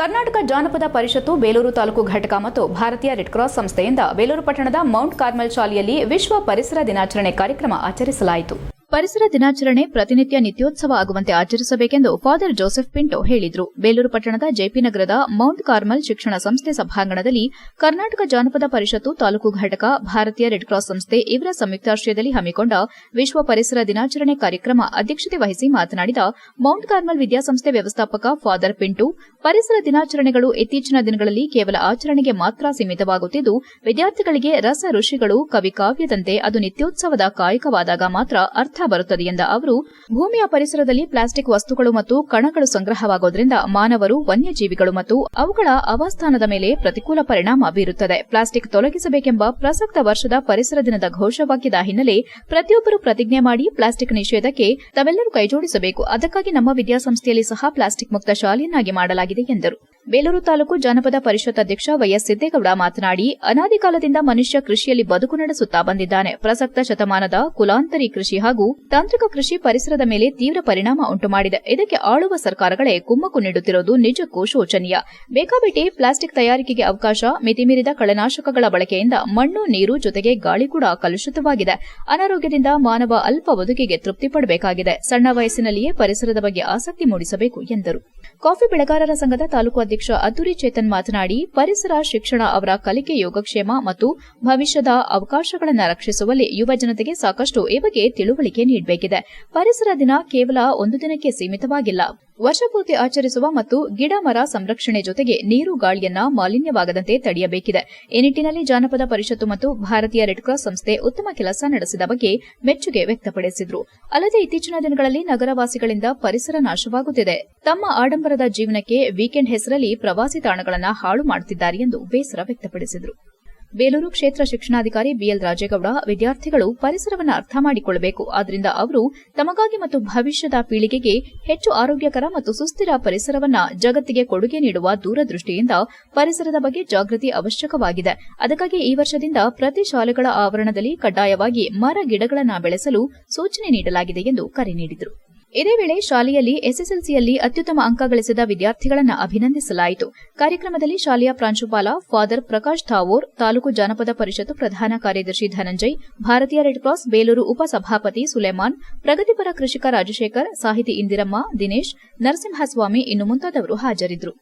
ಕರ್ನಾಟಕ ಜಾನಪದ ಪರಿಷತ್ತು ಬೇಲೂರು ತಾಲೂಕು ಘಟಕ ಮತ್ತು ಭಾರತೀಯ ರೆಡ್ ಕ್ರಾಸ್ ಸಂಸ್ಥೆಯಿಂದ ಬೇಲೂರು ಪಟ್ಟಣದ ಮೌಂಟ್ ಕಾರ್ಮೆಲ್ ಶಾಲೆಯಲ್ಲಿ ವಿಶ್ವ ಪರಿಸರ ದಿನಾಚರಣೆ ಕಾರ್ಯಕ್ರಮ ಆಚರಿಸಲಾಯಿತು. ಪರಿಸರ ದಿನಾಚರಣೆ ಪ್ರತಿನಿತ್ಯ ನಿತ್ಯೋತ್ಸವ ಆಗುವಂತೆ ಆಚರಿಸಬೇಕೆಂದು ಫಾದರ್ ಜೋಸೆಫ್ ಪಿಂಟೋ ಹೇಳಿದರು. ಬೇಲೂರು ಪಟ್ಟಣದ ಜೆಪಿನಗರದ ಮೌಂಟ್ ಕಾರ್ಮಲ್ ಶಿಕ್ಷಣ ಸಂಸ್ಥೆ ಸಭಾಂಗಣದಲ್ಲಿ ಕರ್ನಾಟಕ ಜಾನಪದ ಪರಿಷತ್ತು ತಾಲೂಕು ಘಟಕ, ಭಾರತೀಯ ರೆಡ್ ಕ್ರಾಸ್ ಸಂಸ್ಥೆ ಇವರ ಸಂಯುಕ್ತಾಶ್ರಯದಲ್ಲಿ ಹಮ್ಮಿಕೊಂಡ ವಿಶ್ವ ಪರಿಸರ ದಿನಾಚರಣೆ ಕಾರ್ಯಕ್ರಮ ಅಧ್ಯಕ್ಷತೆ ವಹಿಸಿ ಮಾತನಾಡಿದ ಮೌಂಟ್ ಕಾರ್ಮಲ್ ವಿದ್ಯಾಸಂಸ್ಥೆ ವ್ಯವಸ್ಥಾಪಕ ಫಾದರ್ ಪಿಂಟು, ಪರಿಸರ ದಿನಾಚರಣೆಗಳು ಇತ್ತೀಚಿನ ದಿನಗಳಲ್ಲಿ ಕೇವಲ ಆಚರಣೆಗೆ ಮಾತ್ರ ಸೀಮಿತವಾಗುತ್ತಿದ್ದು, ವಿದ್ಯಾರ್ಥಿಗಳಿಗೆ ರಸ ಋಷಿಗಳು, ಕವಿ ಕಾವ್ಯದಂತೆ ಅದು ನಿತ್ಯೋತ್ಸವದ ಕಾಯಕವಾದಾಗ ಮಾತ್ರ ಅರ್ಥ ಬರುತ್ತದೆ ಎಂದ ಅವರು, ಭೂಮಿಯ ಪರಿಸರದಲ್ಲಿ ಪ್ಲಾಸ್ಟಿಕ್ ವಸ್ತುಗಳು ಮತ್ತು ಕಣಗಳು ಸಂಗ್ರಹವಾಗೋದ್ರಿಂದ ಮಾನವರು, ವನ್ಯಜೀವಿಗಳು ಮತ್ತು ಅವುಗಳ ಅವಸ್ಥಾನದ ಮೇಲೆ ಪ್ರತಿಕೂಲ ಪರಿಣಾಮ ಬೀರುತ್ತದೆ. ಪ್ಲಾಸ್ಟಿಕ್ ತೊಲಗಿಸಬೇಕೆಂಬ ಪ್ರಸಕ್ತ ವರ್ಷದ ಪರಿಸರ ದಿನದ ಘೋಷವಾಕ್ಯದ ಹಿನ್ನೆಲೆ ಪ್ರತಿಯೊಬ್ಬರು ಪ್ರತಿಜ್ಞೆ ಮಾಡಿ ಪ್ಲಾಸ್ಟಿಕ್ ನಿಷೇಧಕ್ಕೆ ತಾವೆಲ್ಲರೂ ಕೈಜೋಡಿಸಬೇಕು. ಅದಕ್ಕಾಗಿ ನಮ್ಮ ವಿದ್ಯಾಸಂಸ್ಥೆಯಲ್ಲಿ ಸಹ ಪ್ಲಾಸ್ಟಿಕ್ ಮುಕ್ತ ಶಾಲೆಯನ್ನಾಗಿ ಮಾಡಲಾಗಿದೆ ಎಂದರು. ಬೇಲೂರು ತಾಲೂಕು ಜಾನಪದ ಪರಿಷತ್ ಅಧ್ಯಕ್ಷ ವೈಎಸ್ ಸಿದ್ದೇಗೌಡ ಮಾತನಾಡಿ, ಅನಾದಿ ಕಾಲದಿಂದ ಮನುಷ್ಯ ಕೃಷಿಯಲ್ಲಿ ಬದುಕು ನಡೆಸುತ್ತಾ ಬಂದಿದ್ದಾನೆ. ಪ್ರಸಕ್ತ ಶತಮಾನದ ಕುಲಾಂತರಿ ಕೃಷಿ ಹಾಗೂ ತಾಂತ್ರಿಕ ಕೃಷಿ ಪರಿಸರದ ಮೇಲೆ ತೀವ್ರ ಪರಿಣಾಮ ಉಂಟುಮಾಡಿದೆ. ಇದಕ್ಕೆ ಆಳುವ ಸರ್ಕಾರಗಳೇ ಕುಮ್ಮಕ್ಕು ನೀಡುತ್ತಿರುವುದು ನಿಜಕ್ಕೂ ಶೋಚನೀಯ. ಬೇಕಾಬಿಟ್ಟಿ ಪ್ಲಾಸ್ಟಿಕ್ ತಯಾರಿಕೆಗೆ ಅವಕಾಶ, ಮಿತಿಮೀರಿದ ಕಳೆನಾಶಕಗಳ ಬಳಕೆಯಿಂದ ಮಣ್ಣು, ನೀರು ಜೊತೆಗೆ ಗಾಳಿ ಕೂಡ ಕಲುಷಿತವಾಗಿದೆ. ಅನಾರೋಗ್ಯದಿಂದ ಮಾನವ ಅಲ್ಪ ಬದುಕಿಗೆ ತೃಪ್ತಿ ಪಡಬೇಕಾಗಿದೆ ಸಣ್ಣ ವಯಸ್ಸಿನಲ್ಲಿಯೇ ಪರಿಸರದ ಬಗ್ಗೆ ಆಸಕ್ತಿ ಮೂಡಿಸಬೇಕು ಎಂದರು. ಕಾಫಿ ಬೆಳೆಗಾರರ ಸಂಘದ ತಾಲೂಕು ಅಧ್ಯಕ್ಷ ಅದ್ದೂರಿ ಚೇತನ್ ಮಾತನಾಡಿ, ಪರಿಸರ, ಶಿಕ್ಷಣ ಅವರ ಕಲಿಕೆ ಯೋಗಕ್ಷೇಮ ಮತ್ತು ಭವಿಷ್ಯದ ಅವಕಾಶಗಳನ್ನು ರಕ್ಷಿಸುವಲ್ಲಿ ಯುವ ಜನತೆಗೆ ಸಾಕಷ್ಟು ಈ ಬಗ್ಗೆ ತಿಳುವಳಿಕೆ ನೀಡಬೇಕಿದೆ. ಪರಿಸರ ದಿನ ಕೇವಲ ಒಂದು ದಿನಕ್ಕೆ ಸೀಮಿತವಾಗಿಲ್ಲ. ವರ್ಷಪೂರ್ತಿ ಆಚರಿಸುವ ಮತ್ತು ಗಿಡ ಮರ ಸಂರಕ್ಷಣೆ ಜೊತೆಗೆ ನೀರು ಗಾಳಿಯನ್ನ ಮಾಲಿನ್ಯವಾಗದಂತೆ ತಡೆಯಬೇಕಿದೆ. ಈ ನಿಟ್ಟಿನಲ್ಲಿ ಜಾನಪದ ಪರಿಷತ್ತು ಮತ್ತು ಭಾರತೀಯ ರೆಡ್ ಕ್ರಾಸ್ ಸಂಸ್ಥೆ ಉತ್ತಮ ಕೆಲಸ ನಡೆಸಿದ ಬಗ್ಗೆ ಮೆಚ್ಚುಗೆ ವ್ಯಕ್ತಪಡಿಸಿದರು. ಅಲ್ಲದೆ ಇತ್ತೀಚಿನ ದಿನಗಳಲ್ಲಿ ನಗರವಾಸಿಗಳಿಂದ ಪರಿಸರ ನಾಶವಾಗುತ್ತಿದೆ. ತಮ್ಮ ಆಡಂಬರದ ಜೀವನಕ್ಕೆ ವೀಕೆಂಡ್ ಹೆಸರಲ್ಲಿ ಪ್ರವಾಸಿ ತಾಣಗಳನ್ನು ಹಾಳು ಮಾಡುತ್ತಿದ್ದಾರೆ ಎಂದು ಬೇಸರ ವ್ಯಕ್ತಪಡಿಸಿದರು. ಬೇಲೂರು ಕ್ಷೇತ್ರ ಶಿಕ್ಷಣಾಧಿಕಾರಿ ಬಿಎಲ್ ರಾಜೇಗೌಡ ವಿದ್ಯಾರ್ಥಿಗಳು ಪರಿಸರವನ್ನು ಅರ್ಥ ಮಾಡಿಕೊಳ್ಳಬೇಕು ಆದ್ದರಿಂದ ಅವರು ತಮಗಾಗಿ ಮತ್ತು ಭವಿಷ್ಯದ ಪೀಳಿಗೆಗೆ ಹೆಚ್ಚು ಆರೋಗ್ಯಕರ ಮತ್ತು ಸುಸ್ಥಿರ ಪರಿಸರವನ್ನು ಜಗತ್ತಿಗೆ ಕೊಡುಗೆ ನೀಡುವ ದೂರದೃಷ್ಟಿಯಿಂದ ಪರಿಸರದ ಬಗ್ಗೆ ಜಾಗೃತಿ ಅವಶ್ಯಕವಾಗಿದೆ. ಅದಕ್ಕಾಗಿ ಈ ವರ್ಷದಿಂದ ಪ್ರತಿ ಶಾಲೆಗಳ ಆವರಣದಲ್ಲಿ ಕಡ್ಡಾಯವಾಗಿ ಮರ ಗಿಡಗಳನ್ನು ಬೆಳೆಸಲು ಸೂಚನೆ ನೀಡಲಾಗಿದೆ ಎಂದು ಕರೆ ನೀಡಿದರು. ಇದೇ ವೇಳೆ ಶಾಲೆಯಲ್ಲಿ ಎಸ್ಎಸ್ಎಲ್ಸಿಯಲ್ಲಿ ಅತ್ಯುತ್ತಮ ಅಂಕ ಗಳಿಸಿದ ವಿದ್ಯಾರ್ಥಿಗಳನ್ನು ಅಭಿನಂದಿಸಲಾಯಿತು. ಕಾರ್ಯಕ್ರಮದಲ್ಲಿ ಶಾಲೆಯ ಪ್ರಾಂಶುಪಾಲ ಫಾದರ್ ಪ್ರಕಾಶ್ ಥಾವೋರ್, ತಾಲೂಕು ಜಾನಪದ ಪರಿಷತ್ತು ಪ್ರಧಾನ ಕಾರ್ಯದರ್ಶಿ ಧನಂಜಯ್, ಭಾರತೀಯ ರೆಡ್ ಕ್ರಾಸ್ ಬೇಲೂರು ಉಪಸಭಾಪತಿ ಸುಲೇಮಾನ್, ಪ್ರಗತಿಪರ ಕೃಷಿಕ ರಾಜಶೇಖರ್, ಸಾಹಿತಿ ಇಂದಿರಮ್ಮ, ದಿನೇಶ್, ನರಸಿಂಹಸ್ವಾಮಿ ಇನ್ನು ಮುಂತಾದವರು ಹಾಜರಿದ್ದರು.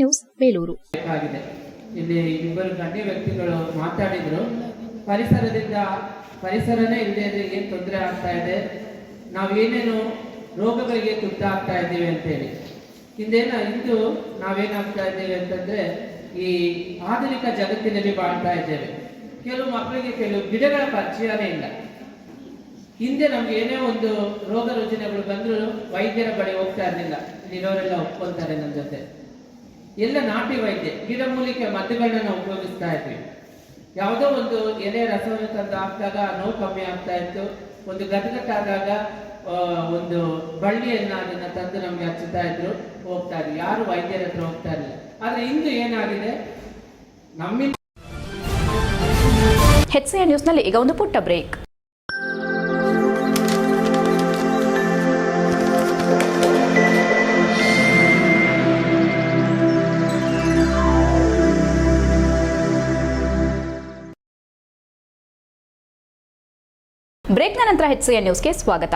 ನ್ಯೂಸ್ ಬೇಲೂರು. ಪರಿಸರದಿಂದ, ಪರಿಸರನೇ ಇಲ್ಲದೆ ಏನು ತೊಂದರೆ ಆಗ್ತಾ ಇದೆ? ನಾವೇನೇನು ರೋಗಗಳಿಗೆ ತುತ್ತಾಗ್ತಾ ಇದ್ದೀವಿ ಅಂತೇಳಿ. ಇಂದೇನ ಇಂದು ನಾವೇನಾಗ್ತಾ ಇದ್ದೇವೆ ಅಂತಂದ್ರೆ ಈ ಆಧುನಿಕ ಜಗತ್ತಿನಲ್ಲಿ ಬಾಳ್ತಾ ಇದ್ದೇವೆ. ಕೆಲವು ಮಕ್ಕಳಿಗೆ ಕೆಲವು ಗಿಡಗಳ ಪರಿಚಯನೇ ಇಲ್ಲ. ಹಿಂದೆ ನಮ್ಗೆ ಏನೇ ಒಂದು ರೋಗ ರುಜಿನಗಳು ಬಂದರೂ ವೈದ್ಯರ ಬಳಿ ಹೋಗ್ತಾ ಇರಲಿಲ್ಲ. ಇರೋರೆಲ್ಲ ಒಪ್ಕೊಂತಾರೆ ನನ್ನ ಜೊತೆ. ಎಲ್ಲ ನಾಟಿ ವೈದ್ಯ ಗಿಡಮೂಲಿಕೆ ಮದ್ದುಗಳನ್ನ ಉಪಯೋಗಿಸ್ತಾ ಇದ್ವಿ. ಯಾವುದೋ ಒಂದು ಎಲೆ ರಸವನ್ನು ತಂದು ಹಾಕಿದಾಗ ನೋವು ಕಮ್ಮಿ ಆಗ್ತಾ ಇತ್ತು. ಒಂದು ಗದಗಟ್ಟಾದಾಗ ಒಂದು ಬಳ್ಳಿಯನ್ನ ಅದನ್ನ ತಂದು ನಮ್ಗೆ ಹಚ್ಚುತ್ತಾ ಇದ್ರು, ಹೋಗ್ತಾ ಇದ್ರು ಯಾರು ವೈದ್ಯರ ಹತ್ರ ಹೋಗ್ತಾ ಇರಲಿಲ್ಲ. ಆದ್ರೆ ಇಂದು ಏನಾಗಿದೆ? ನಮ್ಮಿಂದ ನ್ಯೂಸ್ ನ್ಯೂಸ್ನಲ್ಲಿ ಈಗ ಒಂದು ಪುಟ್ಟ ಬ್ರೇಕ್. ಬ್ರೇಕ್ನ ನಂತರ ಹೆಚ್ಐಎನ್ ನ್ಯೂಸ್ಗೆ ಸ್ವಾಗತ.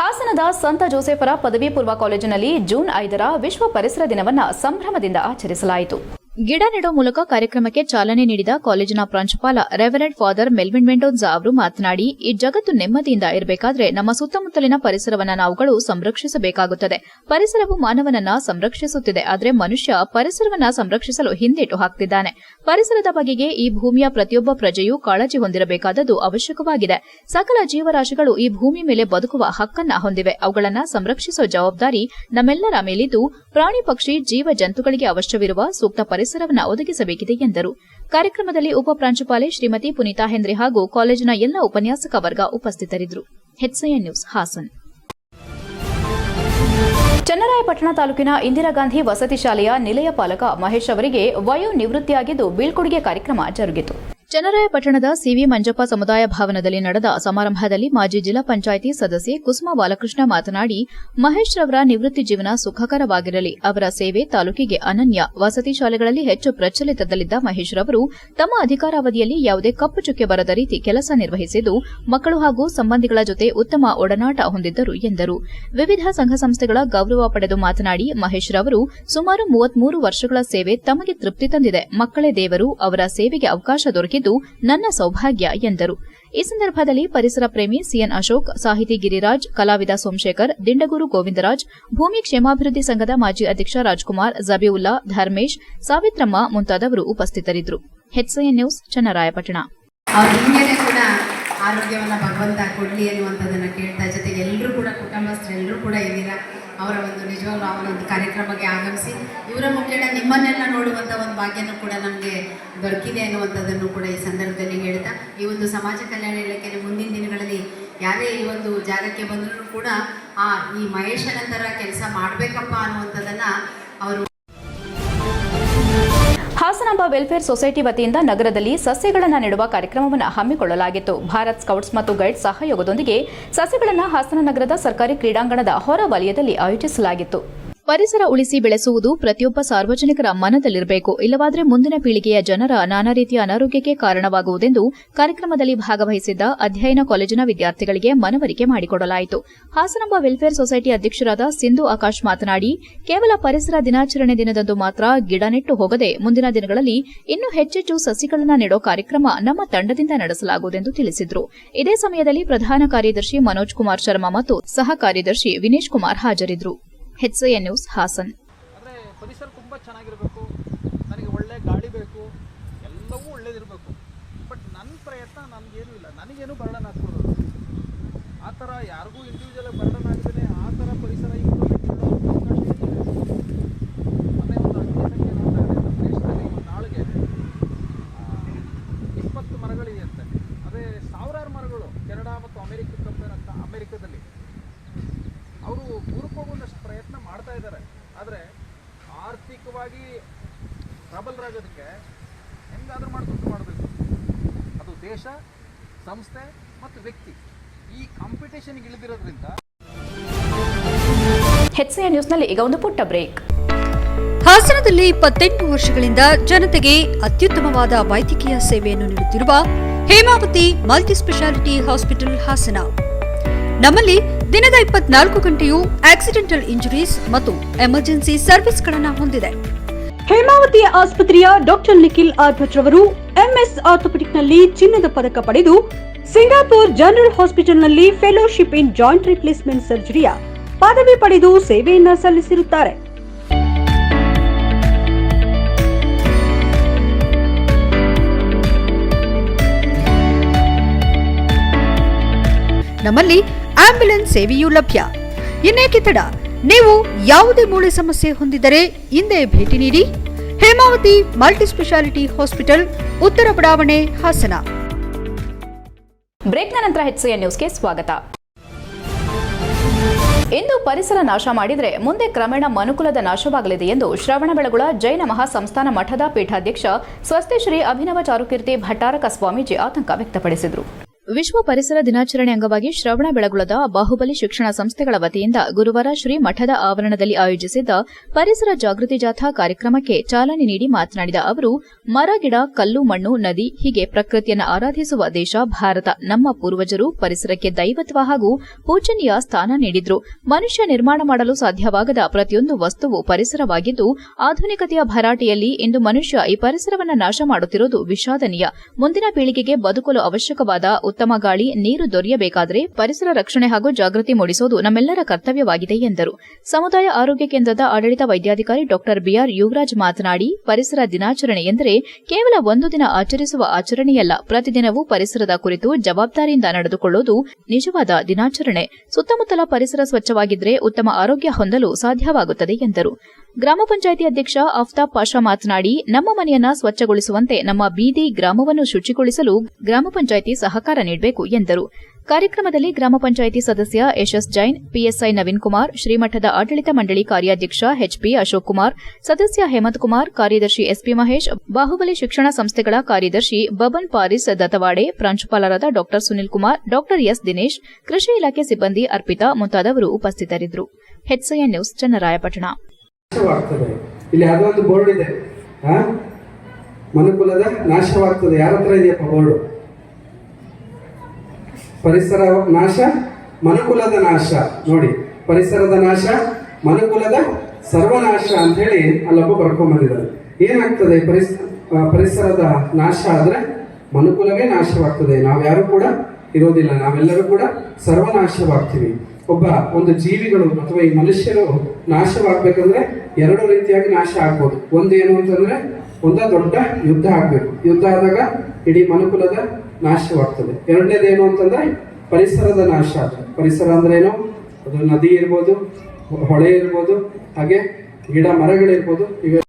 ಹಾಸನದ ಸಂತ ಜೋಸೆಫರ ಪದವಿ ಪೂರ್ವ ಕಾಲೇಜಿನಲ್ಲಿ ಜೂನ್ ಐದರ ವಿಶ್ವ ಪರಿಸರ ದಿನವನ್ನು ಸಂಭ್ರಮದಿಂದ ಆಚರಿಸಲಾಯಿತು. ಗಿಡ ನೆಡೋ ಮೂಲಕ ಕಾರ್ಯಕ್ರಮಕ್ಕೆ ಚಾಲನೆ ನೀಡಿದ ಕಾಲೇಜಿನ ಪ್ರಾಂಶುಪಾಲ ರೆವರೆಂಡ್ ಫಾದರ್ ಮೆಲ್ವಿನ್ ಮೆಂಡೋನ್ಸಾ ಅವರು ಮಾತನಾಡಿ, ಈ ಜಗತ್ತು ನೆಮ್ಮದಿಯಿಂದ ಇರಬೇಕಾದ್ರೆ ನಮ್ಮ ಸುತ್ತಮುತ್ತಲಿನ ಪರಿಸರವನ್ನು ನಾವುಗಳು ಸಂರಕ್ಷಿಸಬೇಕಾಗುತ್ತದೆ. ಪರಿಸರವು ಮಾನವನನ್ನ ಸಂರಕ್ಷಿಸುತ್ತಿದೆ, ಆದರೆ ಮನುಷ್ಯ ಪರಿಸರವನ್ನ ಸಂರಕ್ಷಿಸಲು ಹಿಂದೇಟು ಹಾಕ್ತಿದ್ದಾನೆ. ಪರಿಸರದ ಬಗೆಗೆ ಈ ಭೂಮಿಯ ಪ್ರತಿಯೊಬ್ಬ ಪ್ರಜೆಯೂ ಕಾಳಜಿ ಹೊಂದಿರಬೇಕಾದದ್ದು ಅವಶ್ಯಕವಾಗಿದೆ. ಸಕಲ ಜೀವರಾಶಿಗಳು ಈ ಭೂಮಿ ಮೇಲೆ ಬದುಕುವ ಹಕ್ಕನ್ನ ಹೊಂದಿವೆ. ಅವುಗಳನ್ನು ಸಂರಕ್ಷಿಸುವ ಜವಾಬ್ದಾರಿ ನಮ್ಮೆಲ್ಲರ ಮೇಲಿದ್ದು. ಪ್ರಾಣಿ ಪಕ್ಷಿ ಜೀವ ಜಂತುಗಳಿಗೆ ಅವಶ್ಯವಿರುವ ಸೂಕ್ತ ಪರಿಸರವನ್ನು ಒದಗಿಸಬೇಕಿದೆ ಎಂದರು. ಕಾರ್ಯಕ್ರಮದಲ್ಲಿ ಉಪ ಪ್ರಾಂಶುಪಾಲೆ ಶ್ರೀಮತಿ ಪುನೀತಾ ಹೆಂದ್ರೆ ಹಾಗೂ ಕಾಲೇಜಿನ ಎಲ್ಲ ಉಪನ್ಯಾಸಕ ವರ್ಗ ಉಪಸ್ಥಿತರಿದ್ದರು. ನ್ಯೂಸ್, ಹಾಸನ್. ಚನ್ನರಾಯಪಟ್ಟಣ ತಾಲೂಕಿನ ಇಂದಿರಾ ಗಾಂಧಿ ವಸತಿ ಶಾಲೆಯ ನಿಲಯ ಪಾಲಕ ಮಹೇಶ್ ಅವರಿಗೆ ವಯೋ ನಿವೃತ್ತಿಯಾಗಿದ್ದು ಬೀಳ್ಕೊಡುಗೆ ಕಾರ್ಯಕ್ರಮ ಜರುಗಿತು. ಚನ್ನರಾಯಪಟ್ಟಣದ ಸಿವಿ ಮಂಜಪ್ಪ ಸಮುದಾಯ ಭವನದಲ್ಲಿ ನಡೆದ ಸಮಾರಂಭದಲ್ಲಿ ಮಾಜಿ ಜಿಲ್ಲಾ ಪಂಚಾಯಿತಿ ಸದಸ್ಯೆ ಕುಸುಮ ಬಾಲಕೃಷ್ಣ ಮಾತನಾಡಿ, ಮಹೇಶ್ ರವರ ನಿವೃತ್ತಿ ಜೀವನ ಸುಖಕರವಾಗಿರಲಿ. ಅವರ ಸೇವೆ ತಾಲೂಕಿಗೆ ಅನನ್ಯ. ವಸತಿ ಶಾಲೆಗಳಲ್ಲಿ ಹೆಚ್ಚು ಪ್ರಚಲಿತದಲ್ಲಿದ್ದ ಮಹೇಶ್ ರವರು ತಮ್ಮ ಅಧಿಕಾರಾವಧಿಯಲ್ಲಿ ಯಾವುದೇ ಕಪ್ಪು ಚುಕ್ಕೆ ಬರದ ರೀತಿ ಕೆಲಸ ನಿರ್ವಹಿಸಿದ್ದು, ಮಕ್ಕಳು ಹಾಗೂ ಸಂಬಂಧಿಗಳ ಜೊತೆ ಉತ್ತಮ ಒಡನಾಟ ಹೊಂದಿದ್ದರು ಎಂದರು. ವಿವಿಧ ಸಂಘ ಸಂಸ್ಥೆಗಳ ಗೌರವ ಪಡೆದು ಮಾತನಾಡಿ, ಮಹೇಶ್ ರವರು ಸುಮಾರು ಮೂವತ್ಮೂರು ವರ್ಷಗಳ ಸೇವೆ ತಮಗೆ ತೃಪ್ತಿ ತಂದಿದೆ. ಮಕ್ಕಳೇ ದೇವರು, ಅವರ ಸೇವೆಗೆ ಅವಕಾಶ ದೊರಕಿದ್ದು ನನ್ನ ಸೌಭಾಗ್ಯ ಎಂದರು. ಈ ಸಂದರ್ಭದಲ್ಲಿ ಪರಿಸರ ಪ್ರೇಮಿ ಸಿಎನ್ ಅಶೋಕ್, ಸಾಹಿತಿ ಗಿರಿರಾಜ್, ಕಲಾವಿದ ಸೋಮಶೇಖರ್, ದಿಂಡಗೂರು ಗೋವಿಂದರಾಜ್, ಭೂಮಿ ಕ್ಷೇಮಾಭಿವೃದ್ಧಿ ಸಂಘದ ಮಾಜಿ ಅಧ್ಯಕ್ಷ ರಾಜ್ಕುಮಾರ್, ಜಬೀವುಲ್ಲಾ, ಧರ್ಮೇಶ್, ಸಾವಿತ್ರಮ್ಮ ಮುಂತಾದವರು ಉಪಸ್ಥಿತರಿದ್ದರು. HN news, Channarayapatna. ಆರೋಗ್ಯವನ್ನು ಭಗವಂತ ಕೊಡಲಿ ಅನ್ನುವಂಥದ್ದನ್ನು ಕೇಳ್ತಾ, ಜೊತೆಗೆ ಎಲ್ಲರೂ ಕೂಡ ಕುಟುಂಬಸ್ಥರೆಲ್ಲರೂ ಕೂಡ ಇದ್ದೀರಾ? ಅವರ ಒಂದು ನಿಜವಾಗ್ಲೂ ಅವರ ಒಂದು ಕಾರ್ಯಕ್ರಮಕ್ಕೆ ಆಗಮಿಸಿ ಇವರ ಮುಖೇನ ನಿಮ್ಮನ್ನೆಲ್ಲ ನೋಡುವಂಥ ಒಂದು ಭಾಗ್ಯನೂ ಕೂಡ ನಮಗೆ ದೊರಕಿದೆ ಅನ್ನುವಂಥದ್ದನ್ನು ಕೂಡ ಈ ಸಂದರ್ಭದಲ್ಲಿ ಹೇಳ್ತಾ, ಈ ಒಂದು ಸಮಾಜ ಕಲ್ಯಾಣ ಇಲಾಖೆಯಲ್ಲಿ ಮುಂದಿನ ದಿನಗಳಲ್ಲಿ ಯಾರೇ ಈ ಒಂದು ಜಾಗಕ್ಕೆ ಬಂದರೂ ಕೂಡ ಆ ಈ ಮಹೇಶನ ಥರ ಕೆಲಸ ಮಾಡಬೇಕಪ್ಪ ಅನ್ನುವಂಥದ್ದನ್ನು ಅವರು ಹಾಸನಾಂಬ ವೆಲ್ಫೇರ್ ಸೊಸೈಟಿ ವತಿಯಿಂದ ನಗರದಲ್ಲಿ ಸಸ್ಯಗಳನ್ನು ನೆಡುವ ಕಾರ್ಯಕ್ರಮವನ್ನು ಹಮ್ಮಿಕೊಳ್ಳಲಾಗಿತ್ತು. ಭಾರತ್ ಸ್ಕೌಟ್ಸ್ ಮತ್ತು ಗೈಡ್ಸ್ ಸಹಯೋಗದೊಂದಿಗೆ ಸಸ್ಯಗಳನ್ನು ಹಾಸನ ನಗರದ ಸರ್ಕಾರಿ ಕ್ರೀಡಾಂಗಣದ ಹೊರ ವಲಯದಲ್ಲಿ ಆಯೋಜಿಸಲಾಗಿತ್ತು. ಪರಿಸರ ಉಳಿಸಿ ಬೆಳೆಸುವುದು ಪ್ರತಿಯೊಬ್ಬ ಸಾರ್ವಜನಿಕರ ಮನದಲ್ಲಿರಬೇಕು. ಇಲ್ಲವಾದರೆ ಮುಂದಿನ ಪೀಳಿಗೆಯ ಜನರ ನಾನಾ ರೀತಿಯ ಅನಾರೋಗ್ಯಕ್ಕೆ ಕಾರಣವಾಗುವುದೆಂದು ಕಾರ್ಯಕ್ರಮದಲ್ಲಿ ಭಾಗವಹಿಸಿದ್ದ ಅಧ್ಯಯನ ಕಾಲೇಜಿನ ವಿದ್ಯಾರ್ಥಿಗಳಿಗೆ ಮನವರಿಕೆ ಮಾಡಿಕೊಡಲಾಯಿತು. ಹಾಸನಾಂಬ ವೆಲ್ಫೇರ್ ಸೊಸೈಟಿ ಅಧ್ಯಕ್ಷರಾದ ಸಿಂಧು ಆಕಾಶ್ ಮಾತನಾಡಿ, ಕೇವಲ ಪರಿಸರ ದಿನಾಚರಣೆ ದಿನದಂದು ಮಾತ್ರ ಗಿಡ ನೆಟ್ಟು ಹೋಗದೆ ಮುಂದಿನ ದಿನಗಳಲ್ಲಿ ಇನ್ನೂ ಹೆಚ್ಚೆಚ್ಚು ಸಸಿಗಳನ್ನು ನೆಡೋ ಕಾರ್ಯಕ್ರಮ ನಮ್ಮ ತಂಡದಿಂದ ನಡೆಸಲಾಗುವುದೆಂದು ತಿಳಿಸಿದರು. ಇದೇ ಸಮಯದಲ್ಲಿ ಪ್ರಧಾನ ಕಾರ್ಯದರ್ಶಿ ಮನೋಜ್ ಕುಮಾರ್ ಶರ್ಮಾ ಮತ್ತು ಸಹ ಕಾರ್ಯದರ್ಶಿ ವಿನೇಶ್ ಕುಮಾರ್ ಹಾಜರಿದ್ದರು ಎಚ್ಎಎನ್ ನ್ಯೂಸ್ ಹಾಸನ್. ಅಂದರೆ ಪರಿಸರ ತುಂಬ ಚೆನ್ನಾಗಿರಬೇಕು, ನನಗೆ ಒಳ್ಳೆ ಗಾಳಿ ಬೇಕು, ಎಲ್ಲವೂ ಒಳ್ಳೇದಿರಬೇಕು. ಬಟ್ ನನ್ನ ಪ್ರಯತ್ನ ನನಗೇನು ಇಲ್ಲ, ನನಗೇನು ಬರ್ಡನ್ ಹಾಕ್ಕೊಡೋದು ಆ ಥರ ಯಾರಿಗೂ ಇಂಡಿವಿಜುವಲ್ ಬರ್ಡನ್ ಆಗ್ತದೆ ಆ ಥರ ಪರಿಸರ ಇಂಪ್ರೂವ್ಮೆಂಟ್ ಮಾಡೋ ಅವಕಾಶ ಇದೆ ಮೊನ್ನೆ ಒಂದು ಅಡಿಕೆ ಸಂಖ್ಯೆ ನೋಡ್ತಾ ಇದ್ದೆ ನಮ್ಮ ದೇಶದಲ್ಲಿ ಒಂದು ನಾಳಿಗೆ ಇಪ್ಪತ್ತು ಮರಗಳಿದೆಯಂತೆ ಅದೇ ಸಾವಿರಾರು ಮರಗಳು ಕೆನಡಾ ಮತ್ತು ಅಮೆರಿಕ ಕಂಪೇರ್ ಅಂತ ಅಮೆರಿಕದಲ್ಲಿ ಅವರು ಪೂರ್ವಕ್ಕೆ ಹೋಗುವಷ್ಟು ಪ್ರಯತ್ನ ಮಾಡ್ತಾ ಇದ್ದಾರೆ ಆದರೆ ಆರ್ಥಿಕವಾಗಿ ಪ್ರಬಲರಾಗೋದಕ್ಕೆ ಹೆಂಗಾದ್ರೂ ಮಾಡ್ಕೊಂಡು ಮಾಡಬೇಕು ಅದು ದೇಶ ಸಂಸ್ಥೆ ಮತ್ತು ವ್ಯಕ್ತಿ ಈ ಕಾಂಪಿಟೇಷನ್ಗೆ ಇಳಿದಿರೋದ್ರಿಂದ ಎಚ್ಎಎನ್ ನ್ಯೂಸ್ನಲ್ಲಿ ಈಗ ಒಂದು ಪುಟ್ಟ ಬ್ರೇಕ್. ಹಾಸನದಲ್ಲಿ ಇಪ್ಪತ್ತೆಂಟು ವರ್ಷಗಳಿಂದ ಜನತೆಗೆ ಅತ್ಯುತ್ತಮವಾದ ವೈದ್ಯಕೀಯ ಸೇವೆಯನ್ನು ನೀಡುತ್ತಿರುವ Hemavathi multi speciality hospital Hassan. ನಮ್ಮಲ್ಲಿ ದಿನದ ಇಪ್ಪತ್ನಾಲ್ಕು ಗಂಟೆಯೂ ಆಕ್ಸಿಡೆಂಟಲ್ ಇಂಜುರೀಸ್ ಮತ್ತು ಎಮರ್ಜೆನ್ಸಿ ಸರ್ವಿಸ್ಗಳನ್ನು ಹೊಂದಿದೆ. ಹೇಮಾವತಿ ಆಸ್ಪತ್ರೆಯ ಡಾಕ್ಟರ್ ನಿಖಿಲ್ ಆರ್ಭಟ್ ರವರು ಎಂಎಸ್ ಆರ್ಥೋಪೆಟಿಕ್ನಲ್ಲಿ ಚಿನ್ನದ ಪದಕ ಪಡೆದು ಸಿಂಗಾಪುರ್ ಜನರಲ್ ಹಾಸ್ಪಿಟಲ್ನಲ್ಲಿ ಫೆಲೋಶಿಪ್ ಇನ್ ಜಾಯಿಂಟ್ ರಿಪ್ಲೇಸ್ಮೆಂಟ್ ಸರ್ಜರಿಯ ಪದವಿ ಪಡೆದು ಸೇವೆಯನ್ನ ಸಲ್ಲಿಸಿರುತ್ತಾರೆ. ನಮ್ಮಲ್ಲಿ ಆಂಬ್ಯುಲೆನ್ಸ್ ಸೇವೆಯೂ ಲಭ್ಯ. ಇನ್ನೇಕೆ ತಡ? ನೀವು ಯಾವುದೇ ಮೂಳೆ ಸಮಸ್ಯೆ ಹೊಂದಿದ್ದರೆ ಹಿಂದೆ ಭೇಟಿ ನೀಡಿ. ಹೇಮಾವತಿ ಮಲ್ಟಿಸ್ಪೆಷಾಲಿಟಿ ಹಾಸ್ಪಿಟಲ್, ಉತ್ತರ ಬಡಾವಣೆ, ಹಾಸನ. ಬ್ರೇಕ್ನ ನಂತರ ಎಚ್ಎಎನ್ ನ್ಯೂಸ್ಗೆ ಸ್ವಾಗತ. ಇಂದು ಪರಿಸರ ನಾಶ ಮಾಡಿದರೆ ಮುಂದೆ ಕ್ರಮೇಣ ಮನುಕುಲದ ನಾಶವಾಗಲಿದೆ ಎಂದು ಶ್ರವಣಬೆಳಗೊಳ ಜೈನ ಮಹಾಸಂಸ್ಥಾನ ಮಠದ ಪೀಠಾಧ್ಯಕ್ಷ ಸ್ವಸ್ತಿ ಶ್ರೀ ಅಭಿನವ ಚಾರುಕೀರ್ತಿ ಭಟ್ಟಾರಕ ಸ್ವಾಮೀಜಿ ಆತಂಕ ವ್ಯಕ್ತಪಡಿಸಿದರು. ವಿಶ್ವ ಪರಿಸರ ದಿನಾಚರಣೆ ಅಂಗವಾಗಿ ಶ್ರವಣ ಬೆಳಗುಳದ ಬಾಹುಬಲಿ ಶಿಕ್ಷಣ ಸಂಸ್ಥೆಗಳ ವತಿಯಿಂದ ಗುರುವಾರ ಶ್ರೀ ಮಠದ ಆವರಣದಲ್ಲಿ ಆಯೋಜಿಸಿದ್ದ ಪರಿಸರ ಜಾಗೃತಿ ಜಾಥಾ ಕಾರ್ಯಕ್ರಮಕ್ಕೆ ಚಾಲನೆ ನೀಡಿ ಮಾತನಾಡಿದ ಅವರು, ಮರ, ಗಿಡ, ಕಲ್ಲು, ಮಣ್ಣು, ನದಿ ಹೀಗೆ ಪ್ರಕೃತಿಯನ್ನು ಆರಾಧಿಸುವ ದೇಶ ಭಾರತ. ನಮ್ಮ ಪೂರ್ವಜರು ಪರಿಸರಕ್ಕೆ ದೈವತ್ವ ಹಾಗೂ ಪೂಜನೀಯ ಸ್ಥಾನ ನೀಡಿದ್ರು. ಮನುಷ್ಯ ನಿರ್ಮಾಣ ಮಾಡಲು ಸಾಧ್ಯವಾಗದ ಪ್ರತಿಯೊಂದು ವಸ್ತುವು ಪರಿಸರವಾಗಿದ್ದು, ಆಧುನಿಕತೆಯ ಭರಾಟೆಯಲ್ಲಿ ಇಂದು ಮನುಷ್ಯ ಈ ಪರಿಸರವನ್ನು ನಾಶ ಮಾಡುತ್ತಿರುವುದು ವಿಷಾದನೀಯ. ಮುಂದಿನ ಪೀಳಿಗೆಗೆ ಬದುಕಲು ಅವಶ್ಯಕವಾದ ಉತ್ತಮ ಗಾಳಿ, ನೀರು ದೊರೆಯಬೇಕಾದರೆ ಪರಿಸರ ರಕ್ಷಣೆ ಹಾಗೂ ಜಾಗೃತಿ ಮೂಡಿಸುವುದು ನಮ್ಮೆಲ್ಲರ ಕರ್ತವ್ಯವಾಗಿದೆ ಎಂದರು. ಸಮುದಾಯ ಆರೋಗ್ಯ ಕೇಂದ್ರದ ಆಡಳಿತ ವೈದ್ಯಾಧಿಕಾರಿ ಡಾ ಬಿಆರ್ ಯುವರಾಜ್ ಮಾತನಾಡಿ, ಪರಿಸರ ದಿನಾಚರಣೆ ಎಂದರೆ ಕೇವಲ ಒಂದು ದಿನ ಆಚರಿಸುವ ಆಚರಣೆಯಲ್ಲ, ಪ್ರತಿದಿನವೂ ಪರಿಸರದ ಕುರಿತು ಜವಾಬ್ದಾರಿಯಿಂದ ನಡೆದುಕೊಳ್ಳುವುದು ನಿಜವಾದ ದಿನಾಚರಣೆ. ಸುತ್ತಮುತ್ತಲ ಪರಿಸರ ಸ್ವಚ್ಛವಾಗಿದ್ದರೆ ಉತ್ತಮ ಆರೋಗ್ಯ ಹೊಂದಲು ಸಾಧ್ಯವಾಗುತ್ತದೆ ಎಂದರು. ಗ್ರಾಮ ಪಂಚಾಯಿತಿ ಅಧ್ಯಕ್ಷ ಅಫ್ತಾಬ್ ಪಾಷಾ ಮಾತನಾಡಿ, ನಮ್ಮ ಮನೆಯನ್ನ ಸ್ವಚ್ಛಗೊಳಿಸುವಂತೆ ನಮ್ಮ ಬೀದಿ ಗ್ರಾಮವನ್ನು ಶುಚಿಗೊಳಿಸಲು ಗ್ರಾಮ ಪಂಚಾಯಿತಿ ಸಹಕಾರ ನೀಡಬೇಕು ಎಂದರು. ಕಾರ್ಯಕ್ರಮದಲ್ಲಿ ಗ್ರಾಮ ಪಂಚಾಯಿತಿ ಸದಸ್ಯ ಯಶಸ್ ಜೈನ್, ಪಿಎಸ್ಐ ನವೀನ್ ಕುಮಾರ್, ಶ್ರೀಮಠದ ಆಡಳಿತ ಮಂಡಳಿ ಕಾರ್ಯಾಧ್ಯಕ್ಷ ಎಚ್ಪಿ ಅಶೋಕ್ ಕುಮಾರ್, ಸದಸ್ಯ ಹೇಮಂತ್ ಕುಮಾರ್, ಕಾರ್ಯದರ್ಶಿ ಎಸ್ಪಿ ಮಹೇಶ್, ಬಾಹುಬಲಿ ಶಿಕ್ಷಣ ಸಂಸ್ಥೆಗಳ ಕಾರ್ಯದರ್ಶಿ ಬಬನ್ ಪಾರಿಸ್ ದತವಾಡೆ ಪ್ರಾಂಶುಪಾಲರಾದ ಡಾ ಸುನಿಲ್ ಕುಮಾರ್ ಡಾ ಎಸ್ ದಿನೇಶ್, ಕೃಷಿ ಇಲಾಖೆ ಸಿಬ್ಬಂದಿ ಅರ್ಪಿತಾ ಮುಂತಾದವರು ಉಪಸ್ಥಿತರಿದ್ದರು. ನ್ಯೂಸ್, ಚನ್ನರಾಯಪಟ್ಟಣ. ನಾಶವಾಗ್ತದೆ. ಇಲ್ಲಿ ಯಾವುದೋ ಒಂದು ಬೋರ್ಡ್ ಇದೆ. ಆ ಮನುಕುಲದ ನಾಶವಾಗ್ತದೆ. ಯಾರ ಹತ್ರ ಇದೆಯಪ್ಪ ಬೋರ್ಡು ಪರಿಸರ ನಾಶ, ಮನುಕುಲದ ನಾಶ. ನೋಡಿ, ಪರಿಸರದ ನಾಶ, ಮನುಕುಲದ ಸರ್ವನಾಶ ಅಂತ ಹೇಳಿ ಅಲ್ಲೊಬ್ಬ ಬರ್ಕೊಂಬಂದಿದ್ದಾರೆ ಏನಾಗ್ತದೆ? ಪರಿಸ ಪರಿಸರದ ನಾಶ ಆದ್ರೆ ಮನುಕುಲವೇ ನಾಶವಾಗ್ತದೆ. ನಾವ್ಯಾರು ಕೂಡ ಇರೋದಿಲ್ಲ. ನಾವೆಲ್ಲರೂ ಕೂಡ ಸರ್ವನಾಶವಾಗ್ತೀವಿ. ಒಬ್ಬ ಒಂದು ಜೀವಿಗಳು ಅಥವಾ ಈ ಮನುಷ್ಯರು ನಾಶವಾಗಬೇಕಂದ್ರೆ ಎರಡು ರೀತಿಯಾಗಿ ನಾಶ ಆಗ್ಬೋದು. ಒಂದೇನು ಅಂತಂದ್ರೆ ಒಂದ ದೊಡ್ಡ ಯುದ್ಧ ಆಗ್ಬೇಕು. ಯುದ್ಧ ಆದಾಗ ಇಡೀ ಮನುಕುಲದ ನಾಶವಾಗ್ತದೆ. ಎರಡನೇದು ಏನು ಅಂತಂದ್ರೆ ಪರಿಸರದ ನಾಶ. ಪರಿಸರ ಅಂದ್ರೆ ಏನು? ಅದು ನದಿ ಇರ್ಬೋದು, ಹೊಳೆ ಇರ್ಬೋದು, ಹಾಗೆ ಗಿಡ ಮರಗಳಿರ್ಬೋದು. ಇವೆ